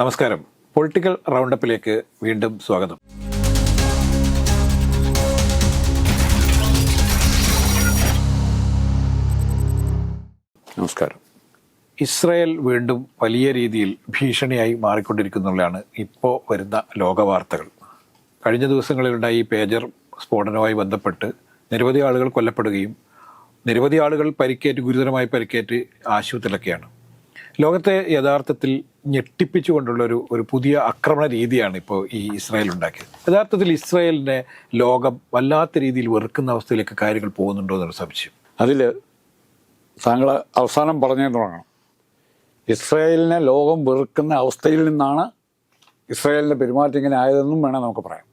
നമസ്കാരം. പൊളിറ്റിക്കൽ റൗണ്ടപ്പിലേക്ക് വീണ്ടും സ്വാഗതം. നമസ്കാരം. ഇസ്രയേൽ വീണ്ടും വലിയ രീതിയിൽ ഭീഷണിയായി മാറിക്കൊണ്ടിരിക്കുന്നുള്ളതാണ് ഇപ്പോൾ വരുന്ന ലോകവാർത്തകൾ. കഴിഞ്ഞ ദിവസങ്ങളിലുണ്ടായ പേജർ സ്ഫോടനവുമായി ബന്ധപ്പെട്ട് നിരവധി ആളുകൾ കൊല്ലപ്പെടുകയും നിരവധി ആളുകൾ പരിക്കേറ്റ് ഗുരുതരമായി പരിക്കേറ്റ് ആശുപത്രിയിലൊക്കെയാണ്. ലോകത്തെ യഥാർത്ഥത്തിൽ ഞെട്ടിപ്പിച്ചുകൊണ്ടുള്ള ഒരു ഒരു പുതിയ ആക്രമണ രീതിയാണ് ഇപ്പോൾ ഈ ഇസ്രായേൽ ഉണ്ടാക്കിയത്. യഥാർത്ഥത്തിൽ ഇസ്രായേലിനെ ലോകം വല്ലാത്ത രീതിയിൽ വെറുക്കുന്ന അവസ്ഥയിലേക്ക് കാര്യങ്ങൾ പോകുന്നുണ്ടോ എന്നൊരു സംശയം. അതിൽ താങ്കൾ അവസാനം പറഞ്ഞു തുടങ്ങണം. ഇസ്രായേലിനെ ലോകം വെറുക്കുന്ന അവസ്ഥയിൽ നിന്നാണ് ഇസ്രായേലിന്റെ പെരുമാറ്റം ഇങ്ങനെ ആയതെന്നും വേണം നമുക്ക് പറയാം.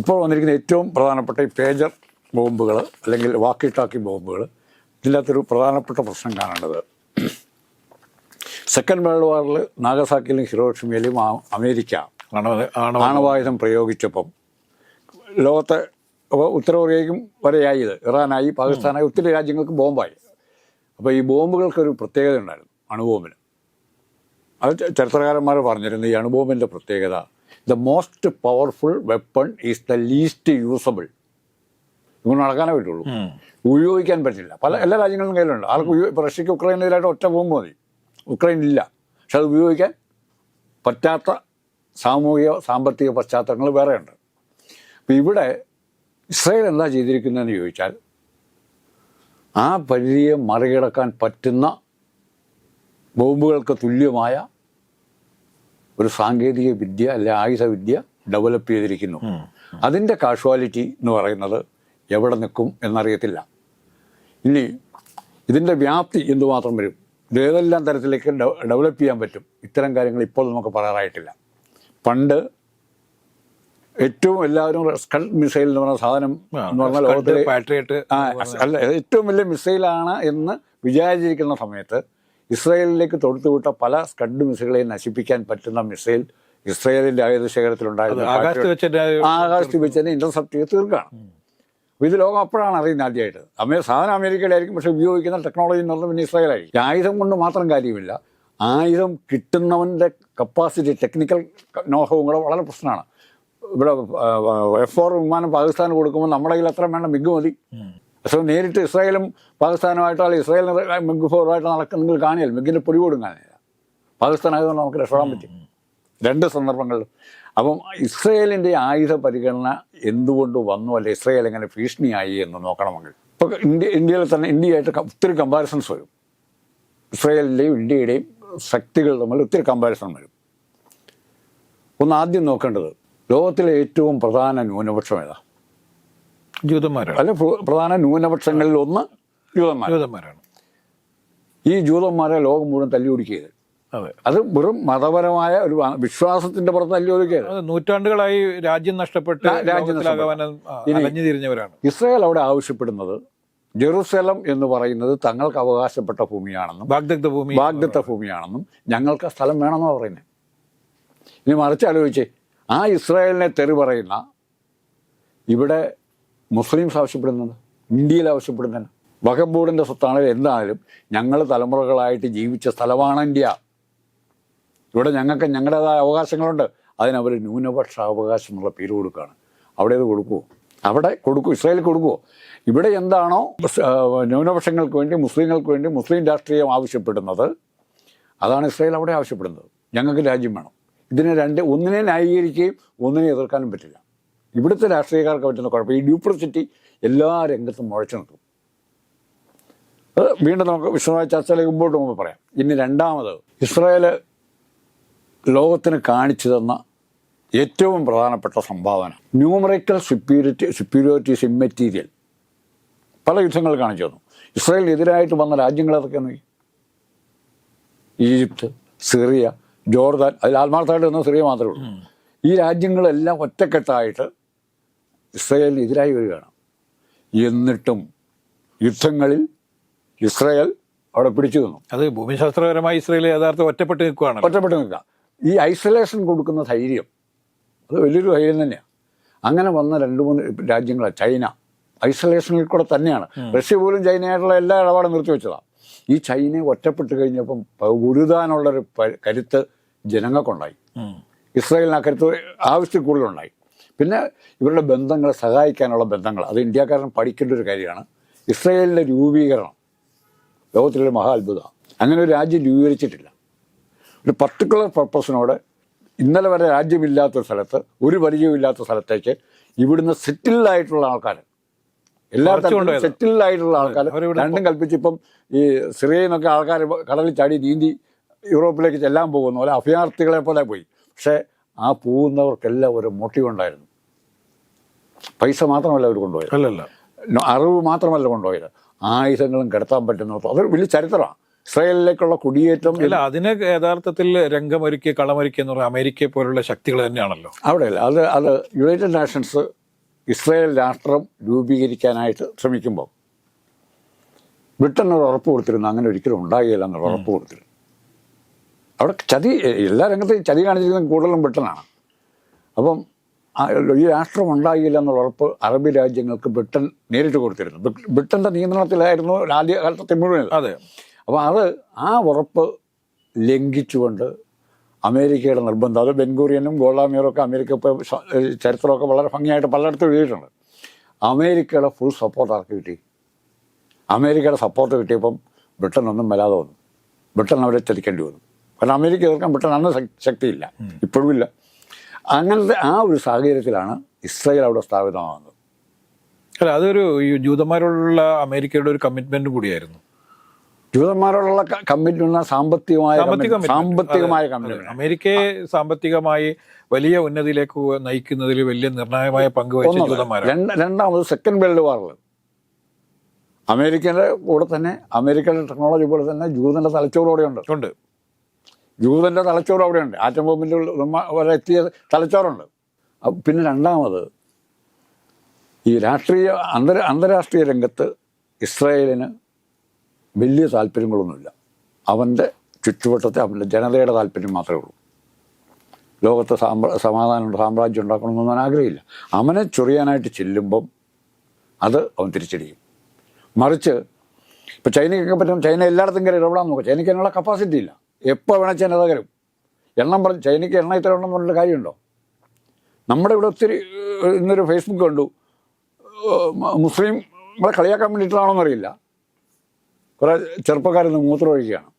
ഇപ്പോൾ വന്നിരിക്കുന്ന ഏറ്റവും പ്രധാനപ്പെട്ട ഈ പേജർ ബോംബുകൾ അല്ലെങ്കിൽ വാക്കി ടാക്കി ബോംബുകൾ ഇതിന്റെ അകത്തൊരു പ്രധാനപ്പെട്ട പ്രശ്നം കാണേണ്ടത് സെക്കൻഡ് വേൾഡ് വാറിൽ നാഗസാക്കിയിലും ഹിറോഷിമയിലും അമേരിക്ക ആണോ ആണോ ആണവായുധം പ്രയോഗിച്ചപ്പം ലോകത്തെ അപ്പോൾ ഉത്തര കൊറിയയ്ക്കും വരെയായി ഇത്. ഇറാനായി പാകിസ്ഥാനായി ഒത്തിരി രാജ്യങ്ങൾക്ക് ബോംബായി. അപ്പോൾ ഈ ബോംബുകൾക്കൊരു പ്രത്യേകത ഉണ്ടായിരുന്നു അണുബോംബിന്. അത് ചരിത്രകാരന്മാർ പറഞ്ഞിരുന്നു ഈ അണുബോംബിന്റെ പ്രത്യേകത the most powerful weapon is the least usable ഇങ്ങനെ നടക്കാനേ പറ്റുള്ളൂ. ഉപയോഗിക്കാൻ പറ്റില്ല. പല എല്ലാ രാജ്യങ്ങളും കയ്യിലുണ്ട്. ആൾക്ക് ഇപ്പോൾ റഷ്യക്ക് ഉക്രൈനെതിരായിട്ട് ഒറ്റ ബോംബ് മതി. ഉക്രൈൻ ഇല്ല പക്ഷെ അത് ഉപയോഗിക്കാൻ പറ്റാത്ത സാമൂഹിക സാമ്പത്തിക പശ്ചാത്തലങ്ങൾ വേറെയുണ്ട്. അപ്പം ഇവിടെ ഇസ്രയേൽ എന്താ ചെയ്തിരിക്കുന്നതെന്ന് ചോദിച്ചാൽ ആ പരിധിയെ മറികടക്കാൻ പറ്റുന്ന ബോംബുകൾക്ക് തുല്യമായ ഒരു സാങ്കേതിക വിദ്യ അല്ലെ ആയുധ വിദ്യ ഡെവലപ്പ് ചെയ്തിരിക്കുന്നു. അതിന്റെ കാഷ്വാലിറ്റി എന്ന് പറയുന്നത് എവിടെ നിൽക്കും എന്നറിയത്തില്ല. ഇനി ഇതിന്റെ വ്യാപ്തി എന്തുമാത്രം വരും? ഏതെല്ലാം തരത്തിലേക്ക് ഡെവലപ്പ് ചെയ്യാൻ പറ്റും. ഇത്തരം കാര്യങ്ങൾ ഇപ്പോൾ നമുക്ക് പറയാറായിട്ടില്ല. പണ്ട് ഏറ്റവും എല്ലാവരും സ്കൾ മിസൈൽ എന്ന് പറഞ്ഞ സാധനം എന്ന് പറഞ്ഞാൽ ലോകത്തിലെ പാട്രിയറ്റ് അല്ല ഏറ്റവും വലിയ മിസൈലാണ് എന്ന് വിചാരിച്ചിരിക്കുന്ന സമയത്ത് ഇസ്രായേലിലേക്ക് തൊടുത്തുവിട്ട പല സ്കഡ് മിസൈലുകളെ നശിപ്പിക്കാൻ പറ്റുന്ന മിസൈൽ ഇസ്രായേലിന്റെ ആയുധ ശേഖരത്തിലുണ്ടായിരുന്നു ആകാശത്ത് വെച്ചിട്ട് ആകാശത്ത് വെച്ച് തന്നെ ഇന്റർസെപ്റ്റ് ചെയ്ത് തീർക്കുകയാണ്. ഇത് ലോകം അപ്പോഴാണ് അറിയുന്നത് ആദ്യമായിട്ട്. അമേ സാധനം അമേരിക്കയിലായിരിക്കും പക്ഷെ ഉപയോഗിക്കുന്ന ടെക്നോളജി എന്ന് പറഞ്ഞാൽ പിന്നെ ഇസ്രായേലായിരിക്കും. ആയുധം കൊണ്ട് മാത്രം കാര്യമില്ല. ആയുധം കിട്ടുന്നവന്റെ കപ്പാസിറ്റി ടെക്നിക്കൽ നോഹവും കൂടെ വളരെ പ്രശ്നമാണ്. ഇവിടെ എഫ് ഫോർ വിമാനം പാകിസ്ഥാന് കൊടുക്കുമ്പോൾ നമ്മുടെ കയ്യിൽ എത്ര വേണം മിഗ് മതി. പക്ഷേ നേരിട്ട് ഇസ്രായേലും പാകിസ്ഥാനുമായിട്ടോ അല്ലെങ്കിൽ ഇസ്രായേലിന് മിഗ് ഫോറുമായിട്ട് നടക്കുന്നെങ്കിൽ കാണിയാൽ മിഗിന്റെ പൊടി പോലും കാണില്ല പാകിസ്ഥാനായതുകൊണ്ട് നമുക്ക് രക്ഷപ്പെടാൻ പറ്റും. രണ്ട് സന്ദർഭങ്ങളിലും. അപ്പം ഇസ്രയേലിന്റെ ആയുധ പരിഗണന എന്തുകൊണ്ട് വന്നു? അല്ലെ ഇസ്രയേൽ എങ്ങനെ ഭീഷണിയായി എന്ന് നോക്കണമെങ്കിൽ. ഇപ്പോൾ ഇന്ത്യ ഇന്ത്യയിൽ തന്നെ ഇന്ത്യയായിട്ട് ഒത്തിരി കമ്പാരിസൺസ് വരും. ഇസ്രയേലിന്റെയും ഇന്ത്യയുടെയും ശക്തികൾ തമ്മിൽ ഒത്തിരി കമ്പാരിസൺ വരും. ഒന്ന് ആദ്യം നോക്കേണ്ടത് ലോകത്തിലെ ഏറ്റവും പ്രധാന ന്യൂനപക്ഷം ഏതാ? ജൂതന്മാരാണ്. അല്ല പ്രധാന ന്യൂനപക്ഷങ്ങളിൽ ഒന്ന് ജൂതന്മാർ ജൂതന്മാരാണ്. ഈ ജൂതന്മാരെ ലോകം മുഴുവൻ തല്ലിയൊടുക്കിയത് അതെ അത്. വെറും മതപരമായ ഒരു വിശ്വാസത്തിന്റെ പുറത്തല്ല അത് നൂറ്റാണ്ടുകളായി രാജ്യം നഷ്ടപ്പെട്ട് രാ- രാജ്യം ലോകത്തിലാകമാനം തിരിഞ്ഞവരാണ്. ഇസ്രായേൽ അവിടെ ആവശ്യപ്പെടുന്നത് ജെറുസലം എന്ന് പറയുന്നത് തങ്ങൾക്ക് അവകാശപ്പെട്ട ഭൂമിയാണെന്നും വാഗ്ദഗ്ധ ഭൂമി. വാഗ്ദത്ത ഭൂമിയാണെന്നും ഞങ്ങൾക്ക് ആ സ്ഥലം വേണമെന്നാണ് പറയുന്നത് ഇനി മറിച്ച് ആലോചിച്ചേ ആ ഇസ്രായേലിനെ തെറി പറയുന്ന ഇവിടെ മുസ്ലിംസ് ആവശ്യപ്പെടുന്നത്? ഇന്ത്യയിൽ ആവശ്യപ്പെടുന്നത് വഖഫ് ബോർഡിന്റെ സ്വത്താണെങ്കിലും എന്താണെങ്കിലും ഞങ്ങൾ തലമുറകളായിട്ട് ജീവിച്ച സ്ഥലമാണ് ഇന്ത്യ. ഇവിടെ ഞങ്ങൾക്ക് ഞങ്ങളുടേതായ അവകാശങ്ങളുണ്ട്. അതിനവർ ന്യൂനപക്ഷ അവകാശം എന്നുള്ള പേര് കൊടുക്കുകയാണ്. അവിടെ അത് കൊടുക്കുമോ അവിടെ കൊടുക്കും ഇസ്രായേൽ കൊടുക്കുമോ ഇവിടെ എന്താണോ ന്യൂനപക്ഷങ്ങൾക്ക് വേണ്ടി മുസ്ലിങ്ങൾക്ക് വേണ്ടി മുസ്ലിം രാഷ്ട്രീയം ആവശ്യപ്പെടുന്നത്. അതാണ് ഇസ്രായേൽ അവിടെ ആവശ്യപ്പെടുന്നത്. ഞങ്ങൾക്ക് രാജ്യം വേണം. ഇതിനെ രണ്ട് ഒന്നിനെ ന്യായീകരിക്കുകയും ഒന്നിനെ എതിർക്കാനും പറ്റില്ല. ഇവിടുത്തെ രാഷ്ട്രീയക്കാർക്ക് പറ്റുന്ന കുഴപ്പം. ഈ ഡ്യൂപ്ലിസിറ്റി എല്ലാ രംഗത്തും മുഴച്ചു നിൽക്കും. വീണ്ടും നമുക്ക് വിശദമായ ചർച്ചയിലേക്ക് മുമ്പോട്ട് പോകുമ്പോൾ പറയാം. ഇനി രണ്ടാമത് ഇസ്രായേൽ ലോകത്തിന് കാണിച്ചു തന്ന ഏറ്റവും പ്രധാനപ്പെട്ട സംഭാവന. Numerical superiority superiorities in material പല യുദ്ധങ്ങൾ കാണിച്ചു തന്നു. ഇസ്രായേലിനെതിരായിട്ട് വന്ന രാജ്യങ്ങൾ ഏതൊക്കെയാണ് ഈജിപ്ത് സിറിയ ജോർദാൻ അതിൽ ആത്മാർത്ഥമായിട്ട് വന്ന സിറിയ മാത്രമേ ഉള്ളൂ. ഈ രാജ്യങ്ങളെല്ലാം ഒറ്റക്കെട്ടായിട്ട് ഇസ്രായേലിന് എതിരായി വരികയാണ്. എന്നിട്ടും യുദ്ധങ്ങളിൽ ഇസ്രായേൽ അവിടെ പിടിച്ചു നിന്നു. അത് ഭൂമിശാസ്ത്രപരമായി ഇസ്രയേൽ യഥാർത്ഥം ഒറ്റപ്പെട്ട് നിൽക്കുകയാണ് ഒറ്റപ്പെട്ട് നിൽക്കുക. ഈ ഐസൊലേഷൻ കൊടുക്കുന്ന ധൈര്യം അത് വലിയൊരു ധൈര്യം തന്നെയാണ് അങ്ങനെ വന്ന രണ്ട് മൂന്ന് രാജ്യങ്ങളാണ് ചൈന. ഐസൊലേഷനിൽ കൂടെ തന്നെയാണ്. റഷ്യ പോലും ചൈനയായിട്ടുള്ള എല്ലാ ഇടപാടും നിർത്തിവെച്ചതാണ് ഈ ചൈനയെ ഒറ്റപ്പെട്ട് കഴിഞ്ഞപ്പം ഉരുതാനുള്ളൊരു കരുത്ത് ജനങ്ങൾക്കുണ്ടായി. ഇസ്രായേലിന് ആ കരുത്ത് ആവശ്യത്തിൽ കൂടുതലുണ്ടായി. പിന്നെ ഇവരുടെ ബന്ധങ്ങളെ സഹായിക്കാനുള്ള ബന്ധങ്ങൾ അത് ഇന്ത്യക്കാരൻ പഠിക്കേണ്ട ഒരു കാര്യമാണ്. ഇസ്രായേലിന്റെ രൂപീകരണം ലോകത്തിലൊരു മഹാ അത്ഭുതമാണ് അങ്ങനെ ഒരു രാജ്യം രൂപീകരിച്ചിട്ടില്ല. ഒരു പർട്ടിക്കുലർ പർപ്പസിനോട് ഇന്നലെ വരെ രാജ്യമില്ലാത്ത സ്ഥലത്ത് ഒരു പരിചയമില്ലാത്ത സ്ഥലത്തേക്ക് ഇവിടുന്ന് സെറ്റിൽഡായിട്ടുള്ള ആൾക്കാർ എല്ലാ സെറ്റിൽഡായിട്ടുള്ള തരത്തിലും ആൾക്കാർ രണ്ടും രണ്ടും കൽപ്പിച്ചിപ്പം ഈ സിറിയയിൽ നിന്നൊക്കെ ആൾക്കാർ കടലിൽ ചാടി നീന്തി യൂറോപ്പിലേക്ക് ചെല്ലാൻ പോകുന്ന പോലെ അഭയാർത്ഥികളെ പോലെ പോയി. പക്ഷേ ആ പോകുന്നവർക്കെല്ലാം ഒരു മോട്ടീവ് ഉണ്ടായിരുന്നു പൈസ മാത്രമല്ല അവർ കൊണ്ടുപോയത്. അല്ലല്ല. അറിവ് മാത്രമല്ല കൊണ്ടുപോയത്. ആയുധങ്ങളും കിടത്താൻ പറ്റുന്ന അതൊരു വലിയ ചരിത്രമാണ്. ഇസ്രായേലിലേക്കുള്ള കുടിയേറ്റം അല്ല അതിന് യഥാർത്ഥത്തിൽ രംഗമൊരുക്കി കളമൊരുക്കി എന്ന് പറഞ്ഞാൽ അമേരിക്കയെ പോലുള്ള ശക്തികൾ തന്നെയാണല്ലോ. അവിടെയല്ല. അത് അത് യുണൈറ്റഡ് നാഷൻസ് ഇസ്രായേൽ രാഷ്ട്രം രൂപീകരിക്കാനായിട്ട് ശ്രമിക്കുമ്പോൾ ബ്രിട്ടൻ ഒരു ഉറപ്പ് കൊടുത്തിരുന്നു. അങ്ങനെ ഒരിക്കലും ഉണ്ടാകില്ല എന്നൊരു ഉറപ്പ് കൊടുത്തിരുന്നു. അവിടെ ചതി എല്ലാ രംഗത്തും ചതി കാണിച്ചിരിക്കുന്ന കൂടുതലും ബ്രിട്ടനാണ്. അപ്പം ഈ രാഷ്ട്രം ഉണ്ടാകില്ല എന്നുള്ള ഉറപ്പ് അറബി രാജ്യങ്ങൾക്ക് ബ്രിട്ടൻ നേരിട്ട് കൊടുത്തിരുന്നു. ബ്രിട്ടന്റെ നിയന്ത്രണത്തിലായിരുന്നു ആദ്യ കാലത്തെ മുഴുവൻ അതെ. അപ്പോൾ അത് ആ ഉറപ്പ് ലംഘിച്ചുകൊണ്ട് അമേരിക്കയുടെ നിർബന്ധം. അത് ബെൻഗൂറിയനും ഗോൾഡാമിയറും ഒക്കെ അമേരിക്ക ഇപ്പോൾ ചരിത്രമൊക്കെ വളരെ ഭംഗിയായിട്ട് പലയിടത്തും എഴുതിയിട്ടുണ്ട്. അമേരിക്കയുടെ ഫുൾ സപ്പോർട്ട് ആർക്ക് കിട്ടി? അമേരിക്കയുടെ സപ്പോർട്ട് കിട്ടിയപ്പം ബ്രിട്ടൻ ഒന്നും വരാതെ വന്നു. ബ്രിട്ടൻ അവരെ ചതിക്കേണ്ടി വന്നു. കാരണം അമേരിക്ക എതിർക്കാൻ ബ്രിട്ടൻ അന്ന് ശക്തിയില്ല. ഇപ്പോഴും ഇല്ല. അങ്ങനത്തെ ആ ഒരു സാഹചര്യത്തിലാണ് ഇസ്രയേൽ അവിടെ സ്ഥാപിതമാകുന്നത്. അല്ല അതൊരു ജൂതന്മാരോടുള്ള അമേരിക്കയുടെ ഒരു കമ്മിറ്റ്മെന്റ് കൂടിയായിരുന്നു. ജൂതന്മാരോടുള്ള കമ്മിറ്റ് സാമ്പത്തികമായ. സാമ്പത്തികമായ കമ്മിറ്റ്. അമേരിക്കയെ സാമ്പത്തികമായി വലിയ ഉന്നതിയിലേക്ക് നയിക്കുന്നതിൽ വലിയ നിർണായകമായ പങ്ക്. രണ്ടാമത് സെക്കൻഡ് വേൾഡ് വാറിൽ അമേരിക്കയുടെ കൂടെ തന്നെ അമേരിക്കയുടെ ടെക്നോളജി പോലെ തന്നെ ജൂതന്റെ തലച്ചോറ് ഉണ്ട്. ഉണ്ട്. ജൂതന്റെ തലച്ചോറ് അവിടെയുണ്ട് ആറ്റം ബോംബിന്റെ വരെ എത്തിയ തലച്ചോറുണ്ട്. പിന്നെ രണ്ടാമത് ഈ രാഷ്ട്രീയ അന്തര അന്താരാഷ്ട്രീയ രംഗത്ത് ഇസ്രായേലിന് വലിയ താല്പര്യങ്ങളൊന്നുമില്ല. അവന്റെ ചുറ്റുവട്ടത്തെ അവന്റെ ജനതയുടെ താല്പര്യം മാത്രമേ ഉള്ളൂ. ലോകത്തെ സാമ്ര സമാധാനം സാമ്രാജ്യം ഉണ്ടാക്കണമെന്നൊന്നും അവൻ ആഗ്രഹമില്ല അവനെ ചൊറിയാനായിട്ട് ചെല്ലുമ്പം അത് അവൻ തിരിച്ചടിക്കും. മറിച്ച് ഇപ്പോൾ ചൈനയ്ക്കൊക്കെ പറ്റും ചൈന എല്ലായിടത്തും കയറി ഇടപെടാൻ നോക്കും. ചൈനയ്ക്ക് അതിനുള്ള കപ്പാസിറ്റി ഇല്ല. എപ്പോൾ വേണേൽ ചൈന തകരും എണ്ണം പറഞ്ഞ് ചൈനയ്ക്ക് എണ്ണ ഇത്ര ഉണ്ടെന്ന് പറഞ്ഞിട്ട് കാര്യമുണ്ടോ? നമ്മുടെ ഇവിടെ ഒത്തിരി ഇന്നൊരു ഫേസ്ബുക്ക് കണ്ടു. മുസ്ലിം നമ്മളെ കളിയാക്കാൻ വേണ്ടിയിട്ടാണോ അറിയില്ല കുറേ ചെറുപ്പക്കാരൊന്ന് മൂത്രം ഒഴിക്കുകയാണ്.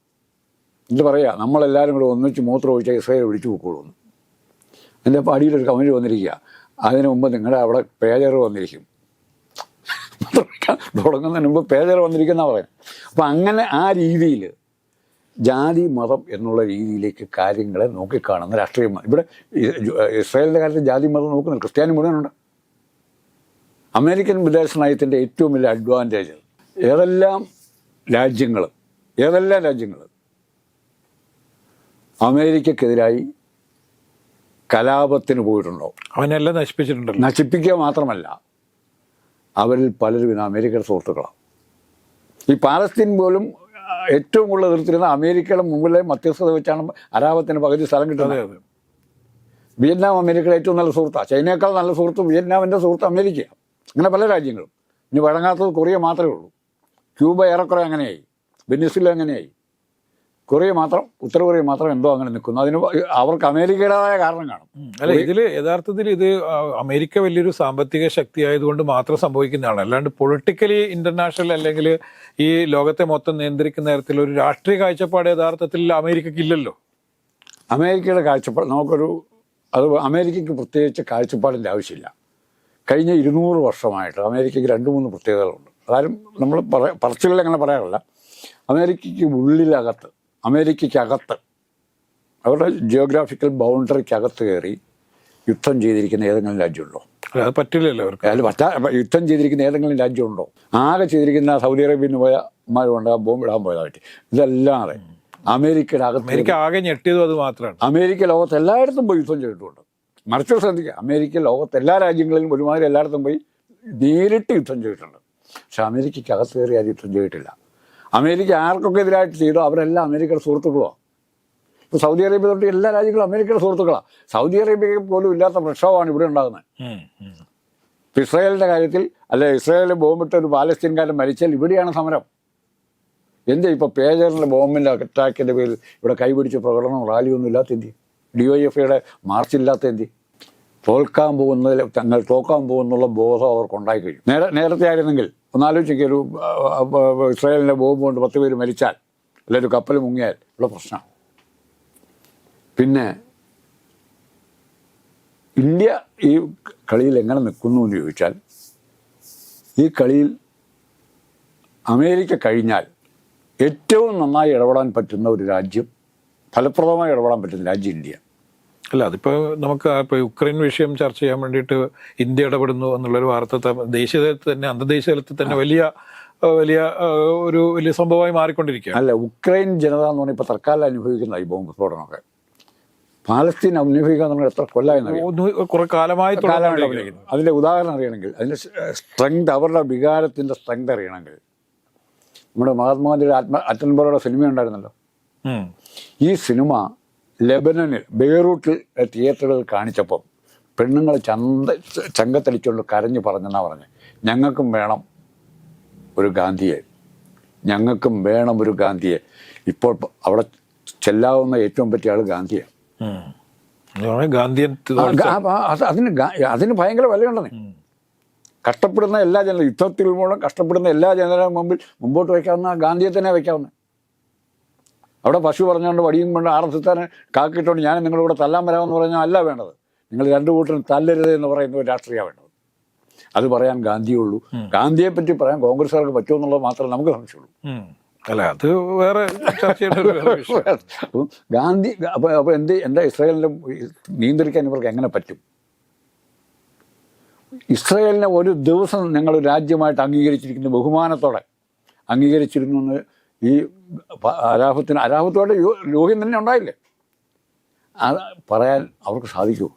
ഇത് പറയുക നമ്മളെല്ലാവരും കൂടെ ഒന്നിച്ച് മൂത്രം ഒഴിച്ചാൽ ഇസ്രായേൽ പോക്കോളൂ എന്ന്. എന്റെ അപ്പോൾ അടിയിലൊരു കമന്റ് വന്നിരിക്കുക അതിന് മുമ്പ് നിങ്ങളുടെ അവിടെ പേജർ വന്നിരിക്കും. തുടങ്ങുന്നതിന് മുമ്പ് പേജർ വന്നിരിക്കുന്ന പറയാം അപ്പം അങ്ങനെ ആ രീതിയിൽ ജാതി മതം എന്നുള്ള രീതിയിലേക്ക് കാര്യങ്ങളെ നോക്കിക്കാണുന്ന രാഷ്ട്രീയം ഇവിടെ ഇസ്രായേലിന്റെ കാര്യത്തിൽ ജാതി മതം നോക്കുന്നില്ല. ക്രിസ്ത്യാനി മുഴുവനുണ്ട്. അമേരിക്കൻ വിദേശ നയത്തിന്റെ ഏറ്റവും വലിയ അഡ്വാന്റേജ് ഏതെല്ലാം രാജ്യങ്ങൾ ഏതെല്ലാം രാജ്യങ്ങൾ അമേരിക്കക്കെതിരായി കലാപത്തിന് പോയിട്ടുണ്ടോ? അവനെല്ലാം നശിപ്പിച്ചിട്ടുണ്ടല്ലോ. നശിപ്പിക്കുക മാത്രമല്ല അവരിൽ പലരും ഇന്ന് അമേരിക്കയുടെ സുഹൃത്തുക്കളാണ്. ഈ പാലസ്തീൻ പോലും ഏറ്റവും കൂടുതൽ എതിർത്തിരുന്ന അമേരിക്കയുടെ മുമ്പിലെ മധ്യസ്ഥത വെച്ചാണ് അരാബത്തിന് പകുതി സ്ഥലം കിട്ടുന്നത്. വിയറ്റ്നാം അമേരിക്കയുടെ ഏറ്റവും നല്ല സുഹൃത്താണ് ചൈനയേക്കാൾ നല്ല സുഹൃത്ത് വിയറ്റ്നാമിന്റെ സുഹൃത്ത് അമേരിക്കയാണ്. അങ്ങനെ പല രാജ്യങ്ങളും. ഇനി വഴങ്ങാത്തത് കൊറിയ മാത്രമേ ഉള്ളൂ. ക്യൂബ ഏറെക്കുറെ അങ്ങനെയായി. വെനിസില അങ്ങനെയായി. കൊറിയ മാത്രം ഉത്തര കൊറിയ മാത്രം എന്തോ അങ്ങനെ നിൽക്കുന്നു. അതിന് അവർക്ക് അമേരിക്കയുടേതായ കാരണം കാണും. അല്ല ഇതിൽ യഥാർത്ഥത്തിൽ ഇത് അമേരിക്ക വലിയൊരു സാമ്പത്തിക ശക്തി ആയതുകൊണ്ട് മാത്രം സംഭവിക്കുന്നതാണ്. അല്ലാണ്ട് പൊളിറ്റിക്കലി ഇന്റർനാഷണൽ അല്ലെങ്കിൽ ഈ ലോകത്തെ മൊത്തം നിയന്ത്രിക്കുന്ന തരത്തിൽ ഒരു രാഷ്ട്രീയ കാഴ്ചപ്പാട് യഥാർത്ഥത്തിൽ അമേരിക്കക്ക് ഇല്ലല്ലോ അമേരിക്കയുടെ കാഴ്ചപ്പാട് നമുക്കൊരു അത് അമേരിക്കയ്ക്ക് പ്രത്യേകിച്ച് കാഴ്ചപ്പാടിന്റെ ആവശ്യമില്ല. കഴിഞ്ഞ ഇരുന്നൂറ് വർഷമായിട്ട് അമേരിക്കയ്ക്ക് രണ്ട് മൂന്ന് പ്രത്യേകതകളുണ്ട്. അതാരും നമ്മൾ പറ പറച്ചുകളിൽ അങ്ങനെ പറയാറില്ല. അമേരിക്കയ്ക്ക് ഉള്ളിലകത്ത് അമേരിക്കയ്ക്കകത്ത് അവരുടെ ജിയോഗ്രാഫിക്കൽ ബൗണ്ടറിക്കകത്ത് കയറി യുദ്ധം ചെയ്തിരിക്കുന്ന ഏതെങ്കിലും രാജ്യമുണ്ടോ? അത് പറ്റില്ലല്ലോ അവർക്ക്. അതിൽ പറ്റാ യുദ്ധം ചെയ്തിരിക്കുന്ന ഏതെങ്കിലും രാജ്യമുണ്ടോ? ആകെ ചെയ്തിരിക്കുന്ന സൗദി അറേബ്യയിൽ നിന്ന് പോയ അമ്മമാരുണ്ട് ബോംബ് ഇടാൻ പോയതായിട്ട് ഇതല്ലാതെ അമേരിക്കയുടെ അകത്ത് അമേരിക്ക ആകെ ഞെട്ടിയതും അത് മാത്രമാണ്. അമേരിക്ക ലോകത്ത് എല്ലായിടത്തും പോയി യുദ്ധം ചെയ്തിട്ടുണ്ട്. മറിച്ച് ശ്രദ്ധിക്കുക അമേരിക്ക ലോകത്ത് എല്ലാ രാജ്യങ്ങളിലും ഒരുമാതിരി എല്ലായിടത്തും പോയി നേരിട്ട് യുദ്ധം ചെയ്തിട്ടുണ്ട്. പക്ഷെ അമേരിക്കയ്ക്ക് അകത്ത് കയറി ആരും യുദ്ധം ചെയ്തിട്ടില്ല. അമേരിക്ക ആർക്കൊക്കെ എതിരായിട്ട് ചെയ്തോ അവരെല്ലാം അമേരിക്കയുടെ സുഹൃത്തുക്കളോ? ഇപ്പോൾ സൗദി അറേബ്യ തൊട്ട് എല്ലാ രാജ്യങ്ങളും അമേരിക്കയുടെ സുഹൃത്തുക്കളാണ് സൗദി അറേബ്യ പോലും ഇല്ലാത്ത പ്രക്ഷോഭമാണ് ഇവിടെ ഉണ്ടാകുന്നത്. ഇസ്രായേലിന്റെ. ഇപ്പം ഇസ്രായേലിന്റെ കാര്യത്തിൽ അല്ലെ ഇസ്രായേലിൽ ബോംബിട്ട് ഒരു പാലസ്തീൻകാരൻ മരിച്ചാൽ ഇവിടെയാണ് സമരം. എന്താ ഇപ്പോൾ പേജറിന്റെ ബോംബിന്റെ അറ്റാക്കിന്റെ പേരിൽ ഇവിടെ കൈപിടിച്ച പ്രകടനം റാലിയൊന്നും ഇല്ലാത്ത എന്തി ഡി വൈ എഫ് ഐയുടെ മാർച്ച് ഇല്ലാത്ത എന്തി തോൽക്കാൻ പോകുന്നതിൽ തങ്ങൾ തോക്കാൻ പോകുന്നുള്ള ബോധം അവർക്കുണ്ടായി കഴിയും നേരെ നേരത്തെ ആയിരുന്നെങ്കിൽ ഒന്നാലോചിക്കുക ഒരു ഇസ്രായേലിന്റെ ബോംബ് കൊണ്ട് പത്ത് പേര് മരിച്ചാൽ അല്ലെങ്കിൽ ഒരു കപ്പൽ മുങ്ങിയാൽ ഉള്ള പ്രശ്നമാണ് പിന്നെ ഇന്ത്യ ഈ കളിയിൽ എങ്ങനെ നിൽക്കുന്നു എന്ന് ചോദിച്ചാൽ ഈ കളിയിൽ അമേരിക്ക കഴിഞ്ഞാൽ ഏറ്റവും നന്നായി ഇടപെടാൻ പറ്റുന്ന ഒരു രാജ്യം ഫലപ്രദമായി ഇടപെടാൻ പറ്റുന്ന രാജ്യം ഇന്ത്യ. അല്ല അതിപ്പോൾ നമുക്ക് ഇപ്പോൾ യുക്രൈൻ വിഷയം ചർച്ച ചെയ്യാൻ വേണ്ടിയിട്ട് ഇന്ത്യ ഇടപെടുന്നു എന്നുള്ളൊരു വാർത്ത ദേശീയ തലത്തിൽ തന്നെ അന്തർദേശീയ തലത്തിൽ തന്നെ വലിയ വലിയ ഒരു വലിയ സംഭവമായി മാറിക്കൊണ്ടിരിക്കുക അല്ല ഉക്രൈൻ ജനത എന്ന് പറഞ്ഞാൽ ഇപ്പോൾ തൽക്കാലം അനുഭവിക്കുന്ന ഈ ബോംബ് സ്ഫോടനമൊക്കെ. പാലസ്തീൻ അനുഭവിക്കുക പറഞ്ഞാൽ എത്ര കൊല്ലമായി കുറെ കാലമായി. അതിന്റെ ഉദാഹരണം അറിയണമെങ്കിൽ അതിന്റെ സ്ട്രെങ്ത് അവരുടെ വികാരത്തിന്റെ സ്ട്രെങ്ത് അറിയണമെങ്കിൽ. നമ്മുടെ മഹാത്മാഗാന്ധിയുടെ ആത്മ അറ്റൻബറോയുടെ സിനിമ ഉണ്ടായിരുന്നല്ലോ. ഈ സിനിമ ലെബനനിൽ ബെയ്റൂട്ടിൽ തിയേറ്ററുകൾ കാണിച്ചപ്പം പെണ്ണുങ്ങൾ ചന്ത ചങ്കത്തടിച്ചുകൊണ്ട് കരഞ്ഞു പറഞ്ഞെന്നാ പറഞ്ഞ്. ഞങ്ങൾക്കും വേണം ഒരു ഗാന്ധിയെ. ഞങ്ങൾക്കും വേണം ഒരു ഗാന്ധിയെ. ഇപ്പോൾ അവിടെ ചെല്ലാവുന്ന ഏറ്റവും പറ്റിയ ആൾ ഗാന്ധിയാണ് ഗാന്ധിയൻ അതിന് അതിന് ഭയങ്കര വിലയുണ്ടെന്നേ. കഷ്ടപ്പെടുന്ന എല്ലാ ജനങ്ങളും യുദ്ധത്തിൽ മൂലം കഷ്ടപ്പെടുന്ന എല്ലാ ജനതയും മുമ്പിൽ മുമ്പോട്ട് വയ്ക്കാവുന്ന ഗാന്ധിയെ തന്നെ വയ്ക്കാവുന്നത് അവിടെ പശു പറഞ്ഞുകൊണ്ട് വടിയും കൊണ്ട് ആർത്തിത്താൻ കാക്കിട്ടുകൊണ്ട് ഞാൻ നിങ്ങളുടെ കൂടെ തല്ലാൻ വരാമെന്ന് പറഞ്ഞാൽ അല്ല വേണ്ടത്. നിങ്ങൾ രണ്ടു കൂട്ടരും തല്ലരുത് എന്ന് പറയുന്ന ഒരു രാഷ്ട്രീയ വേണ്ടത്. അത് പറയാൻ ഗാന്ധിയുള്ളൂ ഗാന്ധിയെ പറ്റി പറയാൻ കോൺഗ്രസ്സുകാർക്ക് പറ്റുമെന്നുള്ളത് മാത്രമേ നമുക്ക് സംശയമുള്ളൂ. അല്ല അത് വേറെ അപ്പം ഗാന്ധി അപ്പോൾ അപ്പൊ എന്ത് എന്താ ഇസ്രായേലിന്റെ നിയന്ത്രിക്കാൻ ഇവർക്ക് എങ്ങനെ പറ്റും? ഇസ്രായേലിനെ ഒരു ദിവസം ഞങ്ങൾ രാജ്യമായിട്ട് അംഗീകരിച്ചിരിക്കുന്ന ബഹുമാനത്തോടെ അംഗീകരിച്ചിരുന്നു എന്ന് ഈ അരാഹത്തിന് അരാഫത്തിന് അരാഫത്തോടെ ലോഹ്യം തന്നെ ഉണ്ടായില്ലേ? അത് പറയാൻ അവർക്ക് സാധിക്കൂ.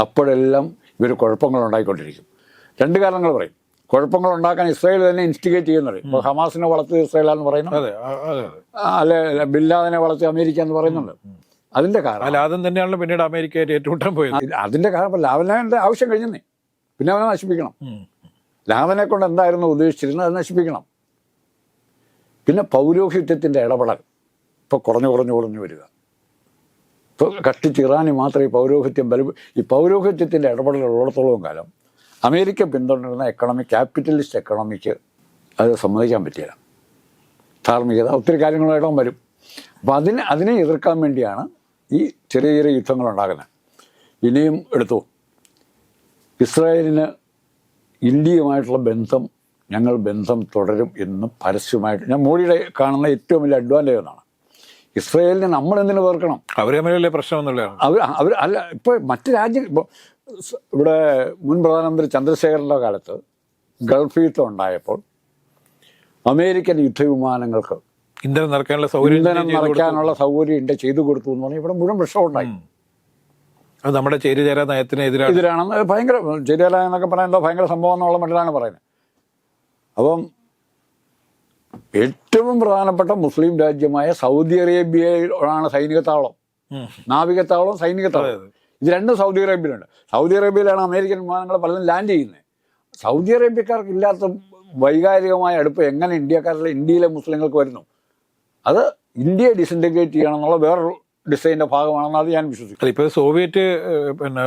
അപ്പോഴെല്ലാം ഇവർ കുഴപ്പങ്ങൾ ഉണ്ടായിക്കൊണ്ടിരിക്കും. രണ്ട് കാരണങ്ങൾ പറയും. കുഴപ്പങ്ങൾ ഉണ്ടാക്കാൻ ഇസ്രായേൽ തന്നെ ഇൻസ്റ്റിഗേറ്റ് ചെയ്യുന്നുണ്ട് ഇപ്പോൾ ഹമാസിനെ വളർത്തി ഇസ്രായേലാന്ന് പറയുന്നു. അതെ അതെ അതെ. ആ, അല്ലെ ബില്ലാദിനെ വളർത്തി അമേരിക്ക എന്ന് പറയുന്നുണ്ട്. അതിന്റെ കാരണം ലാദൻ തന്നെയാണല്ലോ പിന്നീട് അമേരിക്കയായിട്ട് ഏറ്റുമുട്ടാൻ പോയത്. അതിന്റെ കാരണം ലാവനന്റെ ആവശ്യം കഴിഞ്ഞെന്നേ. പിന്നെ അവനെ നശിപ്പിക്കണം. ലാവനെ കൊണ്ട് എന്തായിരുന്നു ഉദ്ദേശിച്ചിരുന്നത്? അത് നശിപ്പിക്കണം. പിന്നെ പൗരോഹിത്യത്തിന്റെ ഇടപെടൽ. ഇപ്പോൾ കുറഞ്ഞു കുറഞ്ഞു കുറഞ്ഞു വരിക. ഇപ്പോൾ കഷ്ടിച്ച് ഇറാനി മാത്രമേ ഈ പൗരോഹിത്യം ബല ഈ പൗരോഹിത്യത്തിന്റെ ഇടപെടൽ ഉള്ളിടത്തോളം കാലം അമേരിക്ക പിന്തുടരുന്ന എക്കണോമി ക്യാപിറ്റലിസ്റ്റ് എക്കണോമിക്ക് അത് സമ്മതിക്കാൻ പറ്റില്ല. ധാർമ്മികത ഒത്തിരി കാര്യങ്ങളായിട്ടും വരും. അപ്പം അതിന് അതിനെ എതിർക്കാൻ വേണ്ടിയാണ് ഈ ചെറിയ ചെറിയ യുദ്ധങ്ങൾ ഉണ്ടാകുന്നത്. ഇനിയും എടുത്തു. ഇസ്രായേലിന് ഇന്ത്യയുമായിട്ടുള്ള ബന്ധം ഞങ്ങൾ ബന്ധം തുടരും എന്ന് പരസ്യമായിട്ട് ഞാൻ മോഡിയുടെ കാണുന്ന ഏറ്റവും വലിയ അഡ്വാന്റേജ് എന്നാണ് ഇസ്രായേലിനെ നമ്മൾ എന്തിനു വേർക്കണം അവരെ പ്രശ്നം അവർ അവർ അല്ല ഇപ്പോൾ മറ്റ് രാജ്യം ഇപ്പോൾ ഇവിടെ മുൻ പ്രധാനമന്ത്രി ചന്ദ്രശേഖരന്റെ കാലത്ത് ഗൾഫ് യുദ്ധം ഉണ്ടായപ്പോൾ അമേരിക്കൻ യുദ്ധവിമാനങ്ങൾക്ക് ഇന്ധനം നിറയ്ക്കാനുള്ള സൗകര്യം ഇന്ധനം. നിറയ്ക്കാനുള്ള സൗകര്യം ഇന്ത്യ ചെയ്തു കൊടുത്തു എന്ന് പറഞ്ഞാൽ ഇവിടെ മുഴുവൻ പ്രശ്നം ഉണ്ടായി അത് നമ്മുടെ ചേരിചേരാ നയത്തിന് എതിരാണ്. എതിരാണെന്ന് ഭയങ്കര ചേരിചേരാ എന്നൊക്കെ പറയാൻ എന്തോ ഭയങ്കര സംഭവം എന്നുള്ള മട്ടിലാണ് പറയുന്നത്. അപ്പം ഏറ്റവും പ്രധാനപ്പെട്ട മുസ്ലിം രാജ്യമായ സൗദി അറേബ്യയിലാണ് സൈനിക താവളം. നാവികത്താവളം സൈനിക താവളം ഇത് രണ്ടും സൗദി അറേബ്യയിലുണ്ട്. സൗദി അറേബ്യയിലാണ് അമേരിക്കൻ വിമാനങ്ങൾ പലതും ലാൻഡ് ചെയ്യുന്നത്. സൗദി അറേബ്യക്കാർക്ക് ഇല്ലാത്ത വൈകാരികമായ അടുപ്പ് എങ്ങനെ ഇന്ത്യക്കാരിലെ ഇന്ത്യയിലെ മുസ്ലിങ്ങൾക്ക് വരുന്നു? അത് ഇന്ത്യയെ ഡിസിന്റഗ്രേറ്റ് ചെയ്യണം എന്നുള്ള വേറൊരു ഡിസൈന്റെ ഭാഗമാണെന്ന് അത് ഞാൻ വിശ്വസിക്കുന്നു. അല്ല ഇപ്പൊ സോവിയറ്റ് പിന്നെ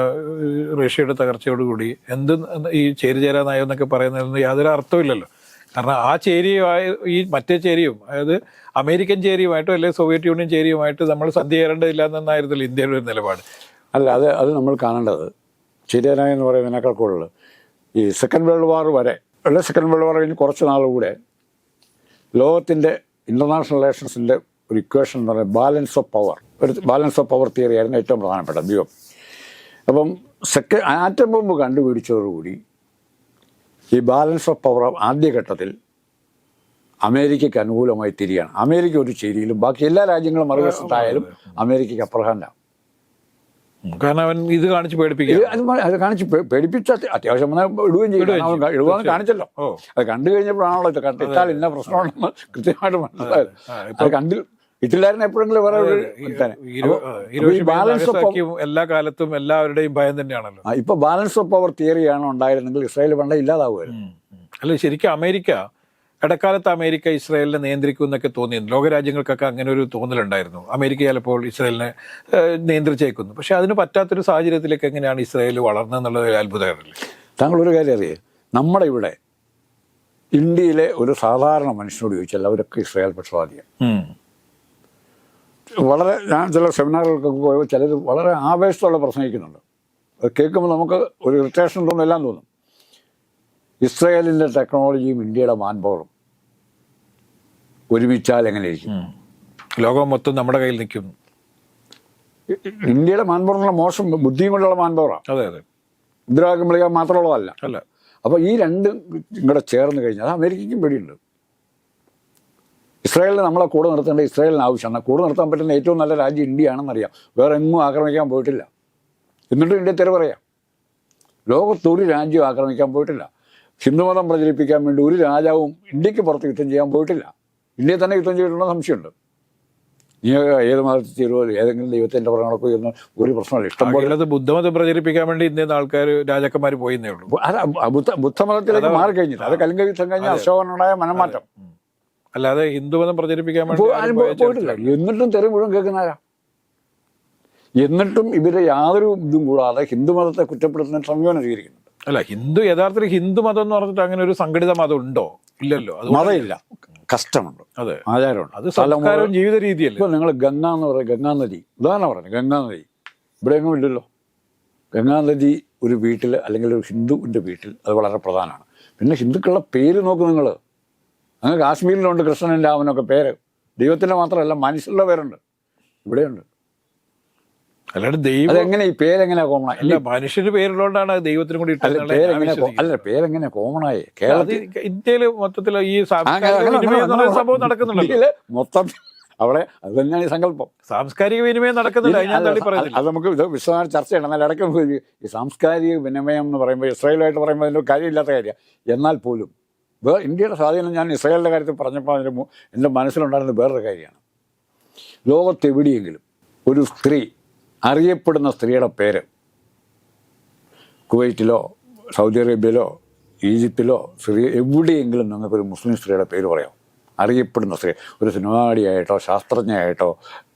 റഷ്യയുടെ തകർച്ചയോടുകൂടി എന്ത് ഈ ചേരിചേരാ നയം എന്നൊക്കെ പറയുന്നതിന് യാതൊരു അർത്ഥമില്ലല്ലോ കാരണം ആ ചേരിയുമായി ഈ മറ്റേ ചേരിയും അതായത് അമേരിക്കൻ ചേരിയുമായിട്ടോ അല്ലെങ്കിൽ സോവിയറ്റ് യൂണിയൻ ചേരിയുമായിട്ട് നമ്മൾ സന്ധി ചേരേണ്ടതില്ല എന്നായിരുന്നല്ലോ ഇന്ത്യയുടെ ഒരു നിലപാട്. അല്ല അത് അത് നമ്മൾ കാണേണ്ടത്. ശരിയാനായ എന്ന് പറയുന്നതിനേക്കാൾ കൂടുതൽ ഈ സെക്കൻഡ് വേൾഡ് വാർ വരെ അല്ലെ സെക്കൻഡ് വേൾഡ് വാർ കഴിഞ്ഞ് കുറച്ച് നാൾ കൂടെ ലോകത്തിന്റെ ഇന്റർനാഷണൽ റിലേഷൻസിന്റെ ഒരു ഇക്വേഷൻ എന്ന് പറയുന്നത് ബാലൻസ് ഓഫ് പവർ ഒരു ബാലൻസ് ഓഫ് പവർ തിയറി ആയിരുന്നു ഏറ്റവും പ്രധാനപ്പെട്ട. ബിയോ അപ്പം സെക്കൻഡ് ആറ്റം ബോംബ് കണ്ടുപിടിച്ചതോടുകൂടി ഈ ബാലൻസ് ഓഫ് പവർ ആദ്യഘട്ടത്തിൽ അമേരിക്കയ്ക്ക് അനുകൂലമായി തിരിയാണ്. അമേരിക്ക ഒരു ചേരിയിലും ബാക്കി എല്ലാ രാജ്യങ്ങളും മറുവശത്തായാലും അമേരിക്കയ്ക്ക് അപ്രഹാനാണ് കാരണം അവൻ ഇത് കാണിച്ച് പേടിപ്പിക്കുക. അത് കാണിച്ച് പേടിപ്പിച്ച അത്യ- അത്യാവശ്യം ഇടുകയും ചെയ്യും. ഇടുവാന്ന് കാണിച്ചല്ലോ. അത് കണ്ടു കഴിഞ്ഞപ്പോഴാണല്ലോ ഇത് കണ്ടിട്ടാൽ ഇന്ന പ്രശ്നമുണ്ടെന്ന് കൃത്യമായിട്ട് മനസ്സിലായത്. അത് കണ്ടിൽ ഇട്ടില്ലായിരുന്നു എപ്പോഴെങ്കിലും വേറെ ബാലൻസ് ഓഫ് എല്ലാ കാലത്തും എല്ലാവരുടെയും ഭയം തന്നെയാണല്ലോ. ഇപ്പൊ ബാലൻസ് ഓഫ് പവർ തിയറിയാണ് ഉണ്ടായിരുന്നെങ്കിൽ ഇസ്രായേൽ വേണ്ട ഇല്ലാതാവുമായിരുന്നു. അല്ല ശരിക്കും അമേരിക്ക ഇടക്കാലത്ത് അമേരിക്ക ഇസ്രായേലിനെ നിയന്ത്രിക്കും എന്നൊക്കെ തോന്നിയിരുന്നു. ലോകരാജ്യങ്ങൾക്കൊക്കെ അങ്ങനെ ഒരു തോന്നലുണ്ടായിരുന്നു. അമേരിക്ക ചിലപ്പോൾ ഇസ്രായേലിനെ നിയന്ത്രിച്ചേക്കുന്നു. പക്ഷെ അതിന് പറ്റാത്തൊരു സാഹചര്യത്തിലേക്ക് എങ്ങനെയാണ് ഇസ്രായേൽ വളർന്നതെന്നുള്ളത് ഒരു അത്ഭുതകരമല്ലേ താങ്കൾ ഒരു കാര്യം അറിയേ? നമ്മുടെ ഇവിടെ ഇന്ത്യയിലെ ഒരു സാധാരണ മനുഷ്യനോട് ചോദിച്ചാൽ അവരൊക്കെ ഇസ്രായേൽ പക്ഷപാതിയാണ്. ഉം. വളരെ ഞാൻ ചില സെമിനാറുകൾക്കൊക്കെ പോയപ്പോൾ ചിലർ വളരെ ആവേശത്തോടെ പ്രസംഗിക്കുന്നുണ്ട്. അത് കേൾക്കുമ്പോൾ നമുക്ക് ഒരു ഇറിറ്റേഷൻ തോന്നും എല്ലാം തോന്നും. ഇസ്രയേലിന്റെ ടെക്നോളജിയും ഇന്ത്യയുടെ മാൻപവറും ഒരുമിച്ചാൽ എങ്ങനെ ഇരിക്കും? ലോകം മൊത്തം നമ്മുടെ കയ്യിൽ നിൽക്കും ഇന്ത്യയുടെ മാൻപവറിനുള്ള മോശം ബുദ്ധിയും കൊണ്ടുള്ള മാൻപവറാണ് അതെ അതെ. മുദ്രാവാക്യം വിളിക്കാൻ മാത്രമുള്ളതല്ല. അല്ല. അപ്പോൾ ഈ രണ്ടും ഇങ്ങോട്ട് ചേർന്ന് കഴിഞ്ഞാൽ അത് അമേരിക്കയ്ക്കും പേടിയുണ്ട്. ഇസ്രായേലിനെ നമ്മളെ കൂടെ നിർത്തേണ്ട ഇസ്രായേലിന് ആവശ്യമാണ്. കൂടെ നിർത്താൻ പറ്റുന്ന ഏറ്റവും നല്ല രാജ്യം ഇന്ത്യയാണെന്നറിയാം. വേറെ എങ്ങും ആക്രമിക്കാൻ പോയിട്ടില്ല. എന്നിട്ടും ഇന്ത്യ തെരു പറയാം. ലോകത്തൊരു രാജ്യവും ആക്രമിക്കാൻ പോയിട്ടില്ല. ഹിന്ദുമതം പ്രചരിപ്പിക്കാൻ വേണ്ടി ഒരു രാജാവും ഇന്ത്യയ്ക്ക് പുറത്ത് യുദ്ധം ചെയ്യാൻ പോയിട്ടില്ല. ഇന്ത്യയെ തന്നെ യുദ്ധം ചെയ്തിട്ടുള്ള സംശയമുണ്ട്. നീ ഏത് മതത്തിൽ ചേരുവോ? ഏതെങ്കിലും ദൈവത്തിന്റെ പുറകെ എന്ന് ഒരു പ്രശ്നമല്ല. ഇഷ്ടംപോലെ ബുദ്ധമതം പ്രചരിപ്പിക്കാൻ വേണ്ടി ഇന്ത്യയിൽ ആൾക്കാർ രാജാക്കന്മാർ പോയിന്നേ ഉള്ളൂ. അത് ബുദ്ധ ബുദ്ധമതത്തിലേക്ക് മാറിക്കഴിഞ്ഞില്ല അത് കലിംഗ യുദ്ധം കഴിഞ്ഞ അശോകനുണ്ടായ മനംമാറ്റം. അല്ലാതെ ഹിന്ദുമതം പ്രചരിപ്പിക്കാൻ പോയിട്ടില്ല. എന്നിട്ടും തെറി മുഴുവൻ കേൾക്കുന്നവരാ എന്നിട്ടും ഇവരെ യാതൊരു ഇതും കൂടാതെ ഹിന്ദുമതത്തെ കുറ്റപ്പെടുത്തുന്ന സംയോജനം സ്വീകരിക്കുന്നുണ്ട്. അല്ല ഹിന്ദു യഥാർത്ഥത്തിൽ ഹിന്ദു മതം എന്ന് പറഞ്ഞിട്ട് അങ്ങനെ ഒരു സംഘടിത മതം ഉണ്ടോ? ഇല്ലല്ലോ. അത് മതമില്ല. കഷ്ടമുണ്ട്. അതെ. ആചാരമുണ്ട്. അത് സംസ്കാരവും ജീവിത രീതിയല്ലേ? ഇപ്പൊ നിങ്ങൾ ഗംഗ എന്ന് പറയുക ഗംഗാ നദി ഉദാഹരണം പറഞ്ഞു ഗംഗാ നദി ഇവിടെ എങ്ങും ഇല്ലല്ലോ. ഗംഗാ നദി ഒരു വീട്ടിൽ അല്ലെങ്കിൽ ഒരു ഹിന്ദുവിന്റെ വീട്ടിൽ അത് വളരെ പ്രധാനമാണ്. പിന്നെ ഹിന്ദുക്കളുടെ പേര് നോക്ക് നിങ്ങൾ അങ്ങ് കാശ്മീരിലുണ്ട് കൃഷ്ണനും രാമനൊക്കെ പേര്. ദൈവത്തിന്റെ മാത്രമല്ല മനുഷ്യരുടെ പേരുണ്ട്. ഇവിടെയുണ്ട്. അല്ലാണ്ട് ദൈവം എങ്ങനെ ഈ പേരെങ്ങനെയാ കോമൺ ആയി? അല്ല മനുഷ്യന് പേരുള്ളതുകൊണ്ടാണ് ദൈവത്തിന് കൂടി അല്ല പേരെങ്ങനെ അല്ല പേരെങ്ങനെ കോമൺ ആയി? കേരളത്തിൽ ഇന്ത്യയിൽ മൊത്തത്തിൽ ഈ സംഭവം നടക്കുന്നുണ്ട് മൊത്തം അവിടെ അത് തന്നെയാണ് ഈ സങ്കല്പം. സാംസ്കാരിക വിനിമയം നടക്കുന്നുണ്ട് അത് നമുക്ക് ഇത് വിശദമായ ചർച്ച ചെയ്യണം. എന്നാൽ ഇടയ്ക്ക് ഈ സാംസ്കാരിക വിനിമയം എന്ന് പറയുമ്പോൾ ഇസ്രായേലായിട്ട് പറയുമ്പോൾ അതിന്റെ കാര്യമില്ലാത്ത കാര്യമാണ്. എന്നാൽ പോലും വേ ഇന്ത്യയുടെ സ്വാധീനം ഞാൻ ഇസ്രായേലിന്റെ കാര്യത്തിൽ പറഞ്ഞപ്പോൾ അതിന്റെ എന്റെ മനസ്സിലുണ്ടായിരുന്ന വേറൊരു കാര്യമാണ്. ലോകത്തെവിടെയെങ്കിലും ഒരു സ്ത്രീ അറിയപ്പെടുന്ന സ്ത്രീയുടെ പേര് കുവൈറ്റിലോ സൗദി അറേബ്യയിലോ ഈജിപ്തിലോ സ്ത്രീ എവിടെയെങ്കിലും നിങ്ങൾക്കൊരു മുസ്ലിം സ്ത്രീയുടെ പേര് പറയാം. അറിയപ്പെടുന്ന സ്ത്രീ ഒരു സിനിമാടിയായിട്ടോ ശാസ്ത്രജ്ഞയായിട്ടോ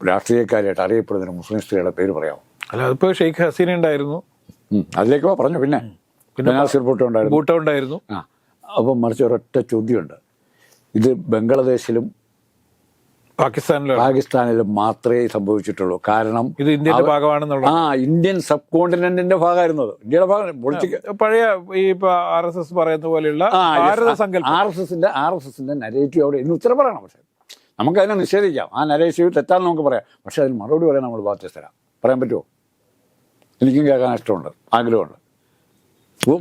രാഷ്ട്രീയക്കാരിയായിട്ടോ അറിയപ്പെടുന്ന ഒരു മുസ്ലിം സ്ത്രീയുടെ പേര് പറയാം. അല്ല അതിപ്പോൾ ഷെയ്ഖ് ഹസീന ഉണ്ടായിരുന്നു അതിലേക്ക് പറഞ്ഞു പിന്നെ. പിന്നെ ഉണ്ടായിരുന്നു ബൂട്ട ഉണ്ടായിരുന്നു ആ. അപ്പം മറിച്ച് ഒരൊറ്റ ചോദ്യമുണ്ട്. ഇത് ബംഗ്ലാദേശിലും പാകിസ്ഥാനിലും പാകിസ്ഥാനിലും മാത്രമേ സംഭവിച്ചിട്ടുള്ളൂ. കാരണം ഇത് ഇന്ത്യയുടെ ഭാഗമാണെന്നുള്ള ആ ഇന്ത്യൻ സബ് കോണ്ടിനെന്റിന്റെ ഭാഗമായിരുന്നത് ഇന്ത്യയുടെ ഭാഗം പഴയ ഈ ആർ എസ് എസ് പറയുന്ന പോലെയുള്ള ആർ എസ് എസിന്റെ ആർ എസ് എസിന്റെ നരേറ്റീവ് അവിടെ ഇന്ന് ഉത്തരം പറയണം പക്ഷേ. നമുക്ക് അതിനെ നിഷേധിക്കാം. ആ നരേറ്റീവ് തെറ്റാന്ന് നമുക്ക് പറയാം. പക്ഷെ അതിന് മറുപടി പറയാൻ നമ്മൾ ബാധ്യസ്ഥരാ. പറയാൻ പറ്റുമോ? എനിക്കും കേൾക്കാൻ ഇഷ്ടമുണ്ട്. ആഗ്രഹമുണ്ട്.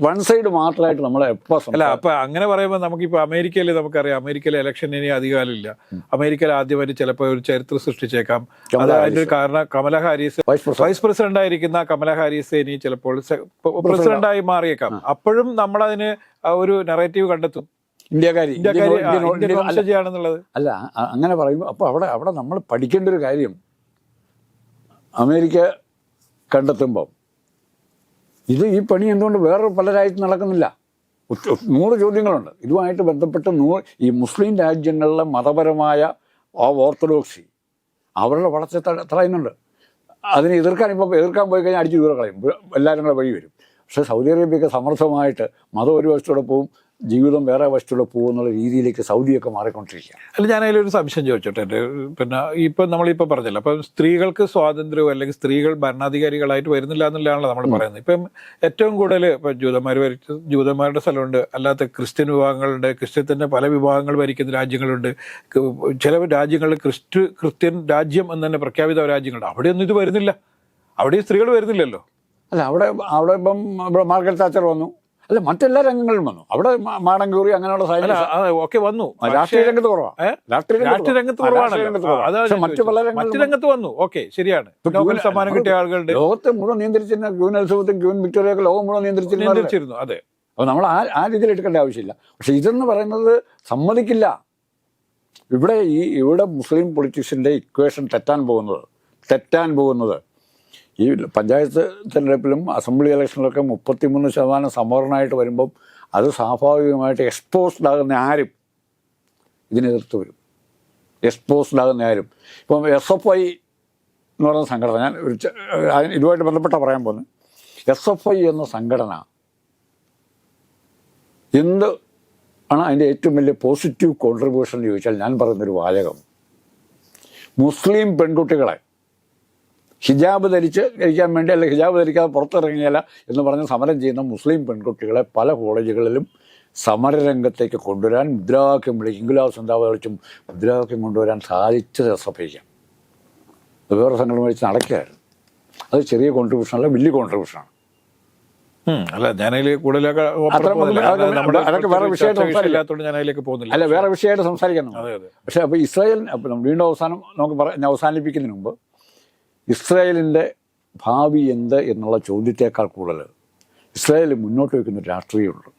വൺ സൈഡ് മാത്രമായിട്ട് നമ്മളെ എപ്പോൾ അല്ല അപ്പൊ അങ്ങനെ പറയുമ്പോൾ നമുക്കിപ്പോ അമേരിക്കയിൽ നമുക്കറിയാം അമേരിക്കയിലെ ഇലക്ഷൻ ഇനി അധികാരമില്ല. അമേരിക്കയിൽ ആദ്യമായിട്ട് ചിലപ്പോൾ ഒരു ചരിത്രം സൃഷ്ടിച്ചേക്കാം. അത് അതിന്റെ കാരണം കമല ഹാരിസ് വൈസ് പ്രസിഡന്റ് ആയിരിക്കുന്ന കമല ഹാരിസ് ഇനി ചിലപ്പോൾ പ്രസിഡന്റായി മാറിയേക്കാം. അപ്പോഴും നമ്മൾ അതിന് ഒരു നെറേറ്റീവ് കണ്ടെത്തും. ഇന്ത്യക്കാരി അല്ല, അങ്ങനെ പറയുമ്പോൾ അപ്പോൾ അവിടെ അവിടെ നമ്മൾ പഠിക്കേണ്ട ഒരു കാര്യം. അമേരിക്ക കണ്ടെത്തുമ്പം ഇത് ഈ പണി എന്തുകൊണ്ട് വേറെ പല നടക്കുന്നില്ല? നൂറ് ചോദ്യങ്ങളുണ്ട്. ഇതുമായിട്ട് ബന്ധപ്പെട്ട് നൂറ് ഈ മുസ്ലിം രാജ്യങ്ങളിലെ മതപരമായ ആ ഓർത്തഡോക്സി അവരുടെ വളർച്ച തടയുന്നുണ്ട്. അതിനെ എതിർക്കാൻ ഇപ്പോൾ എതിർക്കാൻ പോയി കഴിഞ്ഞാൽ അടിച്ചു ദൂരെ കളയും. എല്ലാവരും കൂടെ വഴി വരും. പക്ഷേ സൗദി അറേബ്യയൊക്കെ സമർത്ഥമായിട്ട് മതം ഒരു വശത്തൂടെ പോവും ജീവിതം വേറെ വശത്തുള്ള പോകുന്നുള്ള രീതിയിലേക്ക് സൗദിയൊക്കെ മാറിക്കൊണ്ടിരിക്കുക അല്ല ഞാൻ അതിലൊരു സംശയം ചോദിച്ചോട്ടെ എന്റെ പിന്നെ ഇപ്പം നമ്മളിപ്പോൾ പറഞ്ഞല്ലോ അപ്പം സ്ത്രീകൾക്ക് സ്വാതന്ത്ര്യവും അല്ലെങ്കിൽ സ്ത്രീകൾ ഭരണാധികാരികളായിട്ട് വരുന്നില്ല എന്നുള്ളതാണല്ലോ നമ്മൾ പറയുന്നത്. ഇപ്പം ഏറ്റവും കൂടുതൽ ഇപ്പം ജൂതന്മാർ ഭരിച്ച ജൂതന്മാരുടെ സ്ഥലമുണ്ട് അല്ലാത്ത ക്രിസ്ത്യൻ വിഭാഗങ്ങളുണ്ട് ക്രിസ്ത്യത്തിന്റെ പല വിഭാഗങ്ങൾ ഭരിക്കുന്ന രാജ്യങ്ങളുണ്ട്. ചില രാജ്യങ്ങളിൽ ക്രിസ്തു ക്രിസ്ത്യൻ രാജ്യം എന്ന് തന്നെ പ്രഖ്യാപിത രാജ്യങ്ങളുണ്ട്. അവിടെയൊന്നും ഇത് വരുന്നില്ല. അവിടെയും സ്ത്രീകൾ വരുന്നില്ലല്ലോ. അല്ല അവിടെ അവിടെ ഇപ്പം ഇവിടെ മാർഗരറ്റ് താച്ചർ വന്നു. അല്ല മറ്റെല്ലാ രംഗങ്ങളിലും വന്നു. അവിടെ മ- മാടം കയറി അങ്ങനെയുള്ള സാധനം ഒക്കെ വന്നു. രാഷ്ട്രീയ രംഗത്ത് കുറവാണ് രാഷ്ട്രീയ രംഗത്ത് കുറവാണ്. മറ്റു പല. മറ്റു രംഗത്ത് വന്നു. ഓക്കെ ശരിയാണ്. നോബൽ സമ്മാനം കിട്ടിയ ആളുകളുണ്ട് ലോകത്തെ മുഴുവൻ നിയന്ത്രിച്ചിരുന്ന ക്യൂൻ എലിസബത്തും ക്യൂൻ വിക്ടോറിയ ലോകം മുഴുവൻ നിയന്ത്രിച്ചിരുന്ന നിയന്ത്രിച്ചിരുന്നു അതെ. അപ്പോൾ നമ്മൾ ആ ആ രീതിയിൽ എടുക്കേണ്ട ആവശ്യമില്ല. പക്ഷെ ഇതെന്ന് പറയുന്നത് സമ്മതിക്കില്ല. ഇവിടെ ഈ ഇവിടെ മുസ്ലിം പൊളിറ്റീഷ്യന്റെ ഇക്വേഷൻ തെറ്റാൻ പോകുന്നത്. തെറ്റാൻ പോകുന്നത്. ഈ പഞ്ചായത്ത് തിരഞ്ഞെടുപ്പിലും അസംബ്ലി ഇലക്ഷനിലൊക്കെ മുപ്പത്തിമൂന്ന് ശതമാനം സംവരണമായിട്ട് വരുമ്പം അത് സ്വാഭാവികമായിട്ട് എക്സ്പോസ്ഡ് ആകുന്ന ആരും ഇതിനെതിർത്ത് വരും. എക്സ്പോസ്ഡ് ആകുന്ന ആരും. ഇപ്പം എസ് എഫ് ഐ എന്ന് പറയുന്ന സംഘടന ഞാൻ ഒരു ഇതുമായിട്ട് ബന്ധപ്പെട്ട പറയാൻ പോകുന്നത്. എസ് എഫ് ഐ എന്ന സംഘടന എന്ത് ആണ് അതിന്റെ ഏറ്റവും വലിയ പോസിറ്റീവ് കോൺട്രിബ്യൂഷൻ എന്ന് ചോദിച്ചാൽ ഞാൻ പറയുന്നൊരു വാചകം. മുസ്ലിം പെൺകുട്ടികളെ ഹിജാബ് ധരിച്ച് കഴിക്കാൻ വേണ്ടി അല്ലെങ്കിൽ ഹിജാബ് ധരിക്കാതെ പുറത്തിറങ്ങിയല്ല എന്ന് പറഞ്ഞ് സമരം ചെയ്യുന്ന മുസ്ലിം പെൺകുട്ടികളെ പല കോളേജുകളിലും സമരരംഗത്തേക്ക് കൊണ്ടുവരാൻ മുദ്രാവാക്യം വിളിക്കും ഇംഗ്ലാവ് സന്താപ വിളിച്ചും മുദ്രാവാക്യം കൊണ്ടുവരാൻ സാധിച്ചത് എസ് എഫ് ഐക്കാം വേറെ സംഘടന നടക്കുകയായിരുന്നു. അത് ചെറിയ കോൺട്രിബ്യൂഷനല്ല വലിയ കോൺട്രിബ്യൂഷനാണ് അല്ല ഞാനതിൽ കൂടുതലൊക്കെ. അതൊക്കെ വേറെ വിഷയമായിട്ട്. ഞാൻ അതിലേക്ക് പോകുന്നില്ല. അല്ല വേറെ വിഷയമായിട്ട് സംസാരിക്കണം അതെ അപ്പോൾ ഇസ്രായേൽ നമ്മൾ വീണ്ടും അവസാനം നമുക്ക് പറ ഞാൻ അവസാനിപ്പിക്കുന്നതിന് മുമ്പ് ഇസ്രായേലിന്റെ ഭാവി എന്ത് എന്നുള്ള ചോദ്യത്തേക്കാൾ കൂടുതൽ. ഇസ്രായേൽ മുന്നോട്ട് വയ്ക്കുന്ന രാഷ്ട്രീയമുള്ളൂ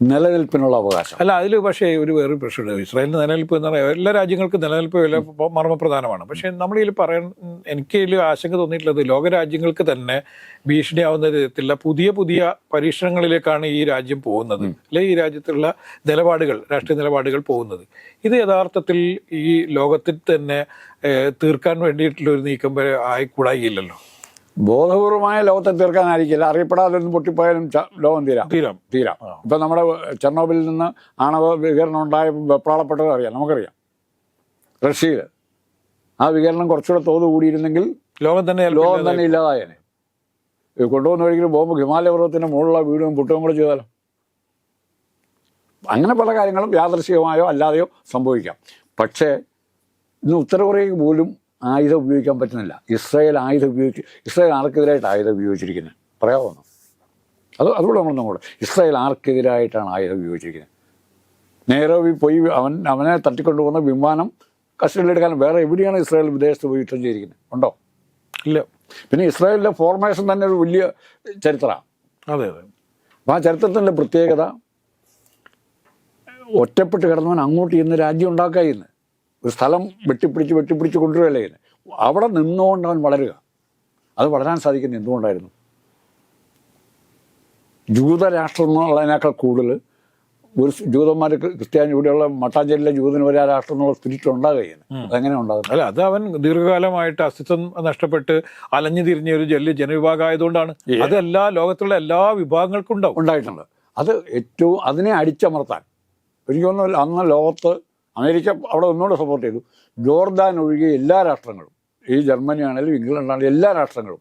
നിലനിൽപ്പിനുള്ള അവകാശം. അല്ല അതിൽ പക്ഷേ ഒരു വേറെ പ്രശ്നമുണ്ട്. ഇസ്രായേലിന് നിലനിൽപ്പ് എന്ന് പറയുന്നത് എല്ലാ രാജ്യങ്ങൾക്കും നിലനിൽപ്പ് വില മർമ്മപ്രധാനമാണ്. പക്ഷേ നമ്മൾ ഇതിൽ പറയാൻ എനിക്ക് ഇതിൽ ആശങ്ക തോന്നിയിട്ടുള്ളത് ലോകരാജ്യങ്ങൾക്ക് തന്നെ ഭീഷണിയാവുന്ന വിധത്തിലുള്ള പുതിയ പുതിയ പരീക്ഷണങ്ങളിലേക്കാണ് ഈ രാജ്യം പോകുന്നത്. അല്ലെ ഈ രാജ്യത്തുള്ള നിലപാടുകൾ രാഷ്ട്രീയ നിലപാടുകൾ പോകുന്നത്. ഇത് യഥാർത്ഥത്തിൽ ഈ ലോകത്തിൽ തന്നെ തീർക്കാൻ വേണ്ടിയിട്ടുള്ള ഒരു നീക്കം വരെ ആയിക്കൂടായില്ലല്ലോ. ബോധപൂർവമായ ലോകത്തെ തീർക്കാനായിരിക്കില്ല. അറിയപ്പെടാതെ ഒന്ന് പൊട്ടിപ്പോയാലും ലോകം തീരാം. തീരാം. തീരാം. ഇപ്പം നമ്മുടെ ചെർണോബിലിൽ നിന്ന് ആണവ വികരണം ഉണ്ടായ വെപ്രാളപ്പെട്ടത് അറിയാം. നമുക്കറിയാം. റഷ്യയിൽ ആ വികരണം കുറച്ചുകൂടെ തോത് കൂടിയിരുന്നെങ്കിൽ ലോകം തന്നെ ലോകം തന്നെ ഇല്ലാതായേനെ. കൊണ്ടുവന്ന ഒരിക്കലും ബോംബ് ഹിമാലയ പർവത്തിന്റെ മുകളിലുള്ള വീടും പുട്ടവും കൂടെ ചെയ്താലോ? അങ്ങനെ പല കാര്യങ്ങളും യാദൃശികമായോ അല്ലാതെയോ സംഭവിക്കാം. പക്ഷേ ഇന്ന് ഉത്തര കൊറിയയ്ക്ക് പോലും ആയുധം ഉപയോഗിക്കാൻ പറ്റുന്നില്ല. ഇസ്രായേൽ ആയുധം ഉപയോഗിച്ച് ഇസ്രായേൽ ആർക്കെതിരായിട്ട് ആയുധം ഉപയോഗിച്ചിരിക്കുന്നത് പറയാമോ? അത് അതുകൂടെ നമ്മൾ നോക്കണം ഇസ്രായേൽ ആർക്കെതിരായിട്ടാണ് ആയുധം ഉപയോഗിച്ചിരിക്കുന്നത് നേരോവി പോയി അവൻ അവനെ തട്ടിക്കൊണ്ടുപോകുന്ന വിമാനം കസ്റ്റഡിയിലെടുക്കാൻ വേറെ എവിടെയാണ് ഇസ്രായേൽ വിദേശത്ത് പോയി യുദ്ധം ചെയ്തിരിക്കുന്നത് ഉണ്ടോ? ഇല്ല. പിന്നെ ഇസ്രായേലിന്റെ ഫോർമേഷൻ തന്നെ ഒരു വലിയ ചരിത്രമാണ്. അതെ അതെ. അപ്പം ആ ചരിത്രത്തിന്റെ പ്രത്യേകത ഒറ്റപ്പെട്ട് കിടന്നവൻ അങ്ങോട്ട് ഇന്ന് രാജ്യം ഉണ്ടാക്കുക ഇന്ന് ഒരു സ്ഥലം വെട്ടിപ്പിടിച്ച് വെട്ടിപ്പിടിച്ച് കൊണ്ടുവരികയല്ലേ അവിടെ നിന്നുകൊണ്ട് അവൻ വളരുക. അത് വളരാൻ സാധിക്കുന്നത് എന്തുകൊണ്ടായിരുന്നു? ജൂതരാഷ്ട്രം എന്നുള്ളതിനേക്കാൾ കൂടുതൽ ഒരു ജൂതന്മാർ ക്രിസ്ത്യാനി ഇവിടെയുള്ള മട്ടാഞ്ചേരിയിലെ ജൂതന് വരെ ആ രാഷ്ട്രം എന്നുള്ള സ്പിരിറ്റ് ഉണ്ടാകുകയാണ് അതെങ്ങനെ ഉണ്ടാകുന്നത്? അല്ല അത് അവൻ ദീർഘകാലമായിട്ട് അസ്തിത്വം നഷ്ടപ്പെട്ട് അലഞ്ഞു തിരിഞ്ഞ ഒരു ജല്ല് ജനവിഭാഗം ആയതുകൊണ്ടാണ് അത് എല്ലാ ലോകത്തുള്ള എല്ലാ വിഭാഗങ്ങൾക്കും ഉണ്ടാവും. ഉണ്ടായിട്ടുണ്ട്. അത് ഏറ്റവും അതിനെ അടിച്ചമർത്താൻ. എനിക്ക് തോന്നുന്നു അന്ന് ലോകത്ത് അമേരിക്ക അവിടെ ഒന്നുകൂടെ സപ്പോർട്ട് ചെയ്തു. ജോർദാൻ ഒഴികെ എല്ലാ രാഷ്ട്രങ്ങളും ഈ ജർമ്മനി ആണെങ്കിലും ഇംഗ്ലണ്ട് ആണെങ്കിലും എല്ലാ രാഷ്ട്രങ്ങളും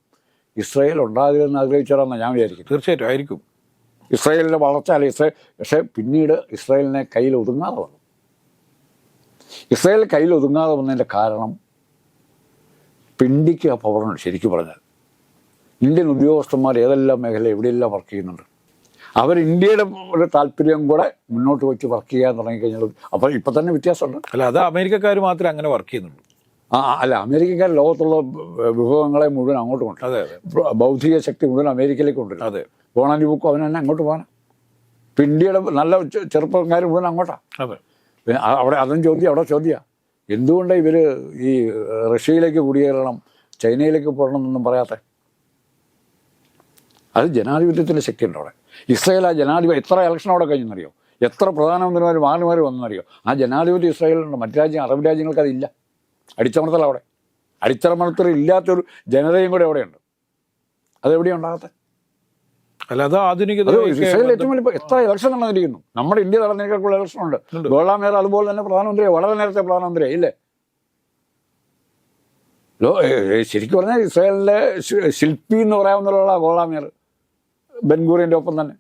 ഇസ്രായേൽ ഉണ്ടാകരുതെന്ന് ആഗ്രഹിച്ചവരാണെന്ന് ഞാൻ വിചാരിക്കും തീർച്ചയായിട്ടും ആയിരിക്കും. ഇസ്രായേലിന്റെ വളർച്ച അല്ല ഇസ്രേ പക്ഷേ പിന്നീട് ഇസ്രായേലിനെ കയ്യിൽ ഒതുങ്ങാതെ വന്നു. ഇസ്രായേൽ കയ്യിൽ ഒതുങ്ങാതെ വന്നതിന്റെ കാരണം പിണ്ടിക്ക് ആ പവറുണ്ട് ശരിക്കും പറഞ്ഞാൽ. ഇന്ത്യൻ ഉദ്യോഗസ്ഥന്മാർ ഏതെല്ലാം മേഖല എവിടെയെല്ലാം വർക്ക് ചെയ്യുന്നുണ്ട്? അവർ ഇന്ത്യയുടെ ഒരു താല്പര്യം കൂടെ മുന്നോട്ട് വെച്ച് വർക്ക് ചെയ്യാൻ തുടങ്ങിക്കഴിഞ്ഞാൽ അപ്പോൾ ഇപ്പം തന്നെ വ്യത്യാസമുണ്ട്. അല്ല അത് അമേരിക്കക്കാർ മാത്രമേ അങ്ങനെ വർക്ക് ചെയ്യുന്നുള്ളൂ. ആ അല്ല അമേരിക്കക്കാർ ലോകത്തുള്ള വിഭവങ്ങളെ മുഴുവൻ അങ്ങോട്ട് കൊണ്ട് അതെ ബൗദ്ധിക ശക്തി മുഴുവൻ അമേരിക്കയിലേക്ക് കൊണ്ടുവരും. അതെ. പോണാനി ബുക്കും അവൻ തന്നെ അങ്ങോട്ട് പോകാൻ ഇപ്പം ഇന്ത്യയുടെ നല്ല ചെറുപ്പക്കാർ മുഴുവൻ അങ്ങോട്ടാണ് അതെ. അവിടെ അതും ചോദ്യം അവിടെ ചോദ്യമാണ് എന്തുകൊണ്ടാണ് ഇവർ ഈ റഷ്യയിലേക്ക് കുടിയേറണം ചൈനയിലേക്ക് പോകണം എന്നൊന്നും പറയാത്ത? അത് ജനാധിപത്യത്തിന്റെ ശക്തിയുണ്ട് അവിടെ. ഇസ്രായേൽ ആ ജനാധിപത്യം എത്ര ഇലക്ഷൻ അവിടെ കഴിഞ്ഞെന്നറിയോ? എത്ര പ്രധാനമന്ത്രിമാർ മാറി വന്നെന്നറിയോ? ആ ജനാധിപത്യം ഇസ്രായേലിലുണ്ട്. മറ്റു രാജ്യം അറബ് രാജ്യങ്ങൾക്ക് അതില്ല അടിച്ചമർത്തൽ അവിടെ. അടിച്ചമർത്തൽ ഇല്ലാത്തൊരു ജനതയും കൂടെ അവിടെയുണ്ട്. അതെവിടെയാണ് ഉണ്ടാകാത്ത അല്ലാതെ അത് ഇസ്രായേൽ ഏറ്റവും വലിയ എത്ര ഇലക്ഷൻ നടന്നിരിക്കുന്നു? നമ്മുടെ ഇന്ത്യ നടന്നിരിക്കുള്ള ഇലക്ഷൻ ഉണ്ട്. ഗോളാം മേർ അതുപോലെ തന്നെ പ്രധാനമന്ത്രിയെ വളരെ നേരത്തെ പ്രധാനമന്ത്രി ഇല്ലേ? ശരിക്കും പറഞ്ഞാൽ ഇസ്രായേലിലെ ശില്പി എന്ന് പറയാവുന്ന ഗോളാം മേർ ബെൻഗൂറിന്റെ ഒപ്പം തന്നെ.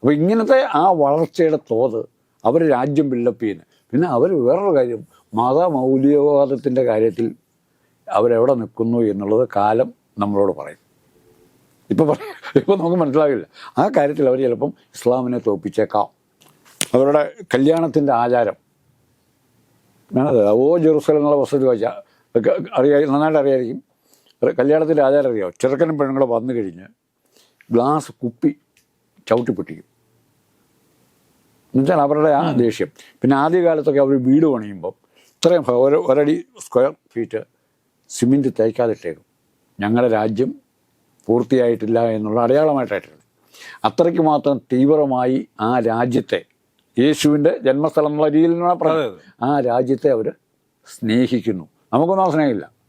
അപ്പോൾ ഇങ്ങനത്തെ ആ വളർച്ചയുടെ തോത് അവർ രാജ്യം ബിൽഡപ്പ് ചെയ്യുന്നത് പിന്നെ അവർ വേറൊരു കാര്യം മതമൗലികവാദത്തിന്റെ കാര്യത്തിൽ അവരെവിടെ നിൽക്കുന്നു എന്നുള്ളത് കാലം നമ്മളോട് പറയും. ഇപ്പോൾ പറ- ഇപ്പോൾ നമുക്ക് മനസ്സിലാകില്ല. ആ കാര്യത്തിൽ അവർ ചിലപ്പം ഇസ്ലാമിനെ തോൽപ്പിച്ചേക്കാം അവരുടെ കല്യാണത്തിന്റെ ആചാരം. ഞാനത് ഓ ജെറുസലം എന്നുള്ള വസ്തുത വെച്ചാൽ അറിയാ നന്നായിട്ട് അറിയായിരിക്കും. കല്യാണത്തിന്റെ ആചാരം അറിയാം ചെറുക്കനും പെണ്ണുങ്ങളും വന്നു കഴിഞ്ഞ് ഗ്ലാസ് കുപ്പി ചവിട്ടി പൊട്ടിക്കും. എന്നുവെച്ചാൽ അവരുടെ ആ ദേഷ്യം. പിന്നെ ആദ്യകാലത്തൊക്കെ അവർ വീട് പണിയുമ്പോൾ ഇത്രയും ഒരു ഒരടി സ്ക്വയർ ഫീറ്റ് സിമെന്റ് തേക്കാതിട്ടേക്കും. ഞങ്ങളുടെ രാജ്യം പൂർത്തിയായിട്ടില്ല എന്നുള്ള അടയാളമായിട്ടായിട്ടുണ്ട് അത്രയ്ക്ക് മാത്രം തീവ്രമായി ആ രാജ്യത്തെ യേശുവിന്റെ ജന്മസ്ഥലം എന്നുള്ള പറഞ്ഞത് ആ രാജ്യത്തെ അവർ സ്നേഹിക്കുന്നു. നമുക്കൊന്നും ആ സ്നേഹമില്ല.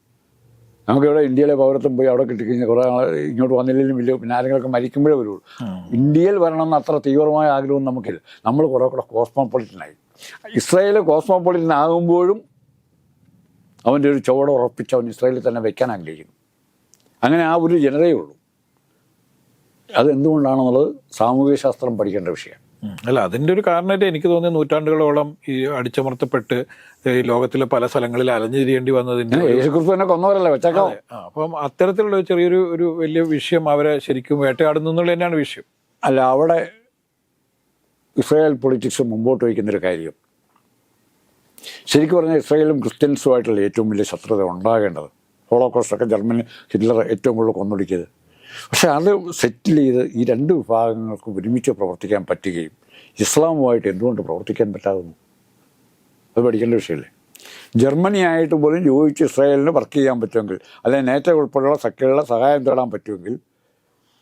നമുക്കിവിടെ ഇന്ത്യയിലെ പൗരത്വം പോയി അവിടെ കിട്ടിക്കഴിഞ്ഞാൽ കുറേ ഇങ്ങോട്ട് വന്നില്ലെങ്കിലും വലിയ പിന്നെ ആരെങ്കിലുമൊക്കെ മരിക്കുമ്പോഴേ വരുള്ളൂ. ഇന്ത്യയിൽ വരണം എന്ന് അത്ര തീവ്രമായ ആഗ്രഹം നമുക്കില്ല. നമ്മൾ കുറേ കൂടെ കോസ്മോപൊളിറ്റനായി. ഇസ്രായേൽ കോസ്മോപൊളിറ്റൻ ആകുമ്പോഴും അവന്റെ ഒരു ചുവട് ഉറപ്പിച്ച് അവൻ ഇസ്രായേലിൽ തന്നെ വെക്കാൻ ആഗ്രഹിക്കുന്നു. അങ്ങനെ ആ ഒരു ജനതയേ ഉള്ളൂ. അത് എന്തുകൊണ്ടാണെന്നുള്ളത് സാമൂഹിക ശാസ്ത്രം പഠിക്കേണ്ട വിഷയം. അല്ല അതിന്റെ ഒരു കാരണമായിട്ട് എനിക്ക് തോന്നിയ നൂറ്റാണ്ടുകളോളം ഈ അടിച്ചമർത്തപ്പെട്ട് ഈ ലോകത്തിലെ പല സ്ഥലങ്ങളിൽ അലഞ്ഞിരിയേണ്ടി വന്നതിന്റെ ഒരു- യേശുക്രിസ്തു തന്നെ കൊന്നവരല്ലേ വെച്ചേക്കോ? അപ്പം അത്തരത്തിലുള്ള ചെറിയൊരു ഒരു വലിയ വിഷയം അവരെ ശരിക്കും വേട്ടയാടുന്നു എന്നുള്ള തന്നെയാണ് വിഷയം. അല്ല അവിടെ ഇസ്രായേൽ പൊളിറ്റിക്സ് മുമ്പോട്ട് വയ്ക്കുന്നൊരു കാര്യം. ശരിക്കും പറഞ്ഞാൽ ഇസ്രായേലും ക്രിസ്ത്യൻസുമായിട്ടുള്ള ഏറ്റവും വലിയ ശത്രുത ഉണ്ടാകേണ്ടത്. ഹോളോകോസ്റ്റൊക്കെ ജർമ്മനി ഹിറ്റ്ലർ ഏറ്റവും കൂടുതൽ കൊന്നൊടുക്കിയത്. പക്ഷെ അത് സെറ്റിൽ ചെയ്ത് ഈ രണ്ട് വിഭാഗങ്ങൾക്ക് ഒരുമിച്ച് പ്രവർത്തിക്കാൻ പറ്റുകയും ഇസ്ലാമുമായിട്ട് എന്തുകൊണ്ട് പ്രവർത്തിക്കാൻ പറ്റാതെ അത് പഠിക്കേണ്ട വിഷയമല്ലേ ജർമ്മനി ആയിട്ട് പോലും യോജിച്ച് ഇസ്രായേലിന് വർക്ക് ചെയ്യാൻ പറ്റുമെങ്കിൽ അല്ലെങ്കിൽ നേറ്റോ ഉൾപ്പെടെയുള്ള സഖ്യകളുടെ സഹായം തേടാൻ പറ്റുമെങ്കിൽ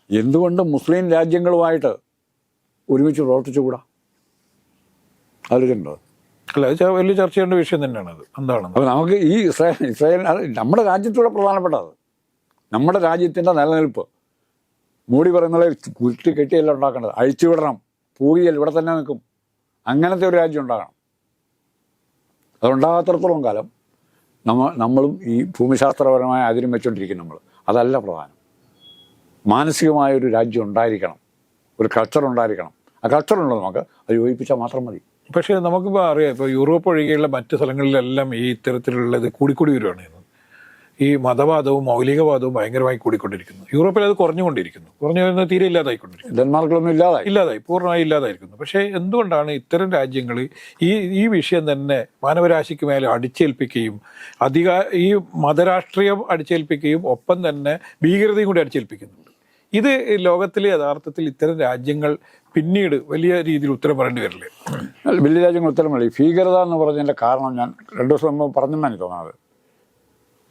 എന്തുകൊണ്ട് മുസ്ലിം രാജ്യങ്ങളുമായിട്ട് ഒരുമിച്ച് പ്രവർത്തിച്ചുകൂടാ ആലോചിച്ചിട്ടുണ്ടോ അല്ല അത് വലിയ ചർച്ച ചെയ്യേണ്ട വിഷയം തന്നെയാണ് അത് എന്താണ് അപ്പോൾ നമുക്ക് ഈ ഇസ്രായേൽ ഇസ്രായേൽ നമ്മുടെ രാജ്യത്തൂടെ പ്രധാനപ്പെട്ടത് നമ്മുടെ രാജ്യത്തിന്റെ നിലനിൽപ്പ് മൂടി പറയുന്നത് കുരുട്ടി കെട്ടിയല്ല ഉണ്ടാക്കേണ്ടത്. അഴിച്ചുവിടണം പൂവിയൽ ഇവിടെ തന്നെ നിൽക്കും. അങ്ങനത്തെ ഒരു രാജ്യം ഉണ്ടാകണം. അതുണ്ടാകാത്തടത്തോളം കാലം നമ്മ നമ്മളും ഈ ഭൂമിശാസ്ത്രപരമായ അതിരും വെച്ചുകൊണ്ടിരിക്കും നമ്മൾ. അതല്ല പ്രധാനം. മാനസികമായ ഒരു രാജ്യം ഉണ്ടായിരിക്കണം. ഒരു കൾച്ചർ ഉണ്ടായിരിക്കണം. ആ കൾച്ചർ ഉണ്ടോ നമുക്ക്? അത് യോജിപ്പിച്ചാൽ മാത്രം മതി. പക്ഷേ നമുക്കിപ്പോൾ അറിയാം ഇപ്പോൾ യൂറോപ്പ് ഒഴികെയുള്ള മറ്റ് സ്ഥലങ്ങളിലെല്ലാം ഈ ഇത്തരത്തിലുള്ളത് കൂടിക്കൂടി വരുവാണ്. ഈ മതവാദവും മൗലികവാദവും ഭയങ്കരമായി കൂടിക്കൊണ്ടിരിക്കുന്നു. യൂറോപ്പിൽ അത് കുറഞ്ഞുകൊണ്ടിരിക്കുന്നു. കുറഞ്ഞു വരുന്നത് തീരെ ഇല്ലാതായിക്കൊണ്ടിരിക്കുന്നു. ഡെൻമാർക്കിലൊന്നും ഇല്ലാതായി. ഇല്ലാതായി. പൂർണമായി ഇല്ലാതായിരിക്കുന്നു. പക്ഷേ എന്തുകൊണ്ടാണ് ഇത്തരം രാജ്യങ്ങൾ ഈ ഈ വിഷയം തന്നെ മാനവരാശിക്ക് മേലെ അടിച്ചേൽപ്പിക്കുകയും അധികാ ഈ മതരാഷ്ട്രീയം അടിച്ചേൽപ്പിക്കുകയും ഒപ്പം തന്നെ ഭീകരതയും കൂടി അടിച്ചേൽപ്പിക്കുന്നുണ്ട്. ഇത് ലോകത്തിലെ യഥാർത്ഥത്തിൽ ഇത്തരം രാജ്യങ്ങൾ പിന്നീട് വലിയ രീതിയിൽ ഉത്തരം പറയേണ്ടി വരില്ലേ? വലിയ രാജ്യങ്ങൾ ഉത്തരം പറയും ഭീകരത എന്ന് പറഞ്ഞതിന്റെ കാരണം ഞാൻ രണ്ടു ദിവസം മുമ്പ് പറഞ്ഞെന്നാണ് എനിക്ക് തോന്നുന്നത്.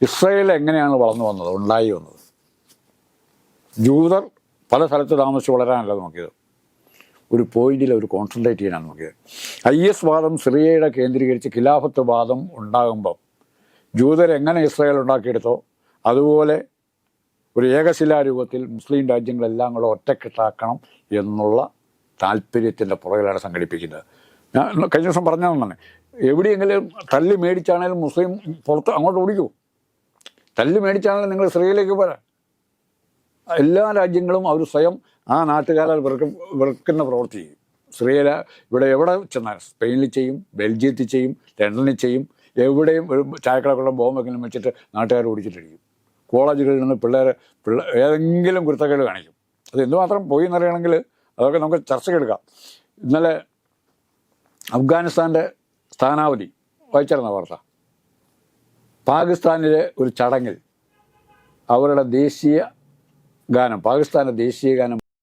ഇസ്രായേൽ എങ്ങനെയാണ് വളർന്നു വന്നത്? ഉണ്ടായി വന്നത്. ജൂതർ പല സ്ഥലത്ത് താമസിച്ച് വളരാനല്ല നോക്കിയത്. ഒരു പോയിന്റിൽ അവർ കോൺസെൻട്രേറ്റ് ചെയ്യാനാണ് നോക്കിയത്. ഐ എസ് വാദം സിറിയയുടെ കേന്ദ്രീകരിച്ച് ഖിലാഫത്ത് വാദം ഉണ്ടാകുമ്പം ജൂതർ എങ്ങനെ ഇസ്രായേൽ ഉണ്ടാക്കിയെടുത്തോ അതുപോലെ ഒരു ഏകശിലാരൂപത്തിൽ മുസ്ലിം രാജ്യങ്ങളെല്ലാം കൂടെ ഒറ്റക്കെട്ടാക്കണം എന്നുള്ള താല്പര്യത്തിന്റെ പുറകിലാണ് സംഘടിപ്പിക്കുന്നത്. ഞാൻ കഴിഞ്ഞ ദിവസം പറഞ്ഞതാണ്. എവിടെയെങ്കിലും തല്ലി മേടിച്ചാണേലും മുസ്ലിം പുറത്ത് അങ്ങോട്ട് ഓടിക്കൂ. തല്ലി മേടിച്ചാണല്ലോ നിങ്ങൾ സ്ത്രീയിലേക്ക് പോരാ. എല്ലാ രാജ്യങ്ങളും അവർ സ്വയം ആ നാട്ടുകാരെ വെറുക്ക വെറുക്കുന്ന പ്രവൃത്തി ചെയ്യും. ഇസ്രയേല ഇവിടെ എവിടെ ചെന്നാൽ സ്പെയിനിൽ ചെയ്യും ബെൽജിയത്തിൽ ചെയ്യും ലണ്ടനിൽ ചെയ്യും എവിടെയും ഒരു ചായക്കടക്കുള്ള ബോംബെങ്കിലും വെച്ചിട്ട് നാട്ടുകാർ ഓടിച്ചിട്ടിരിക്കും കോളേജുകളിൽ നിന്ന് പിള്ളേരെ പിള്ളേർ ഏതെങ്കിലും കുരുത്തക്കേട് കാണിക്കും. അത് എന്തുമാത്രം പോയി എന്നറിയണമെങ്കിൽ അതൊക്കെ നമുക്ക് ചർച്ചയ്ക്കെടുക്കാം ഇന്നലെ അഫ്ഗാനിസ്ഥാന്റെ സ്ഥാനാവധി വായിച്ചിരുന്ന വാർത്ത? പാകിസ്ഥാനിലെ ഒരു ചടങ്ങിൽ അവരുടെ ദേശീയ ഗാനം പാകിസ്ഥാന്റെ ദേശീയ ഗാനം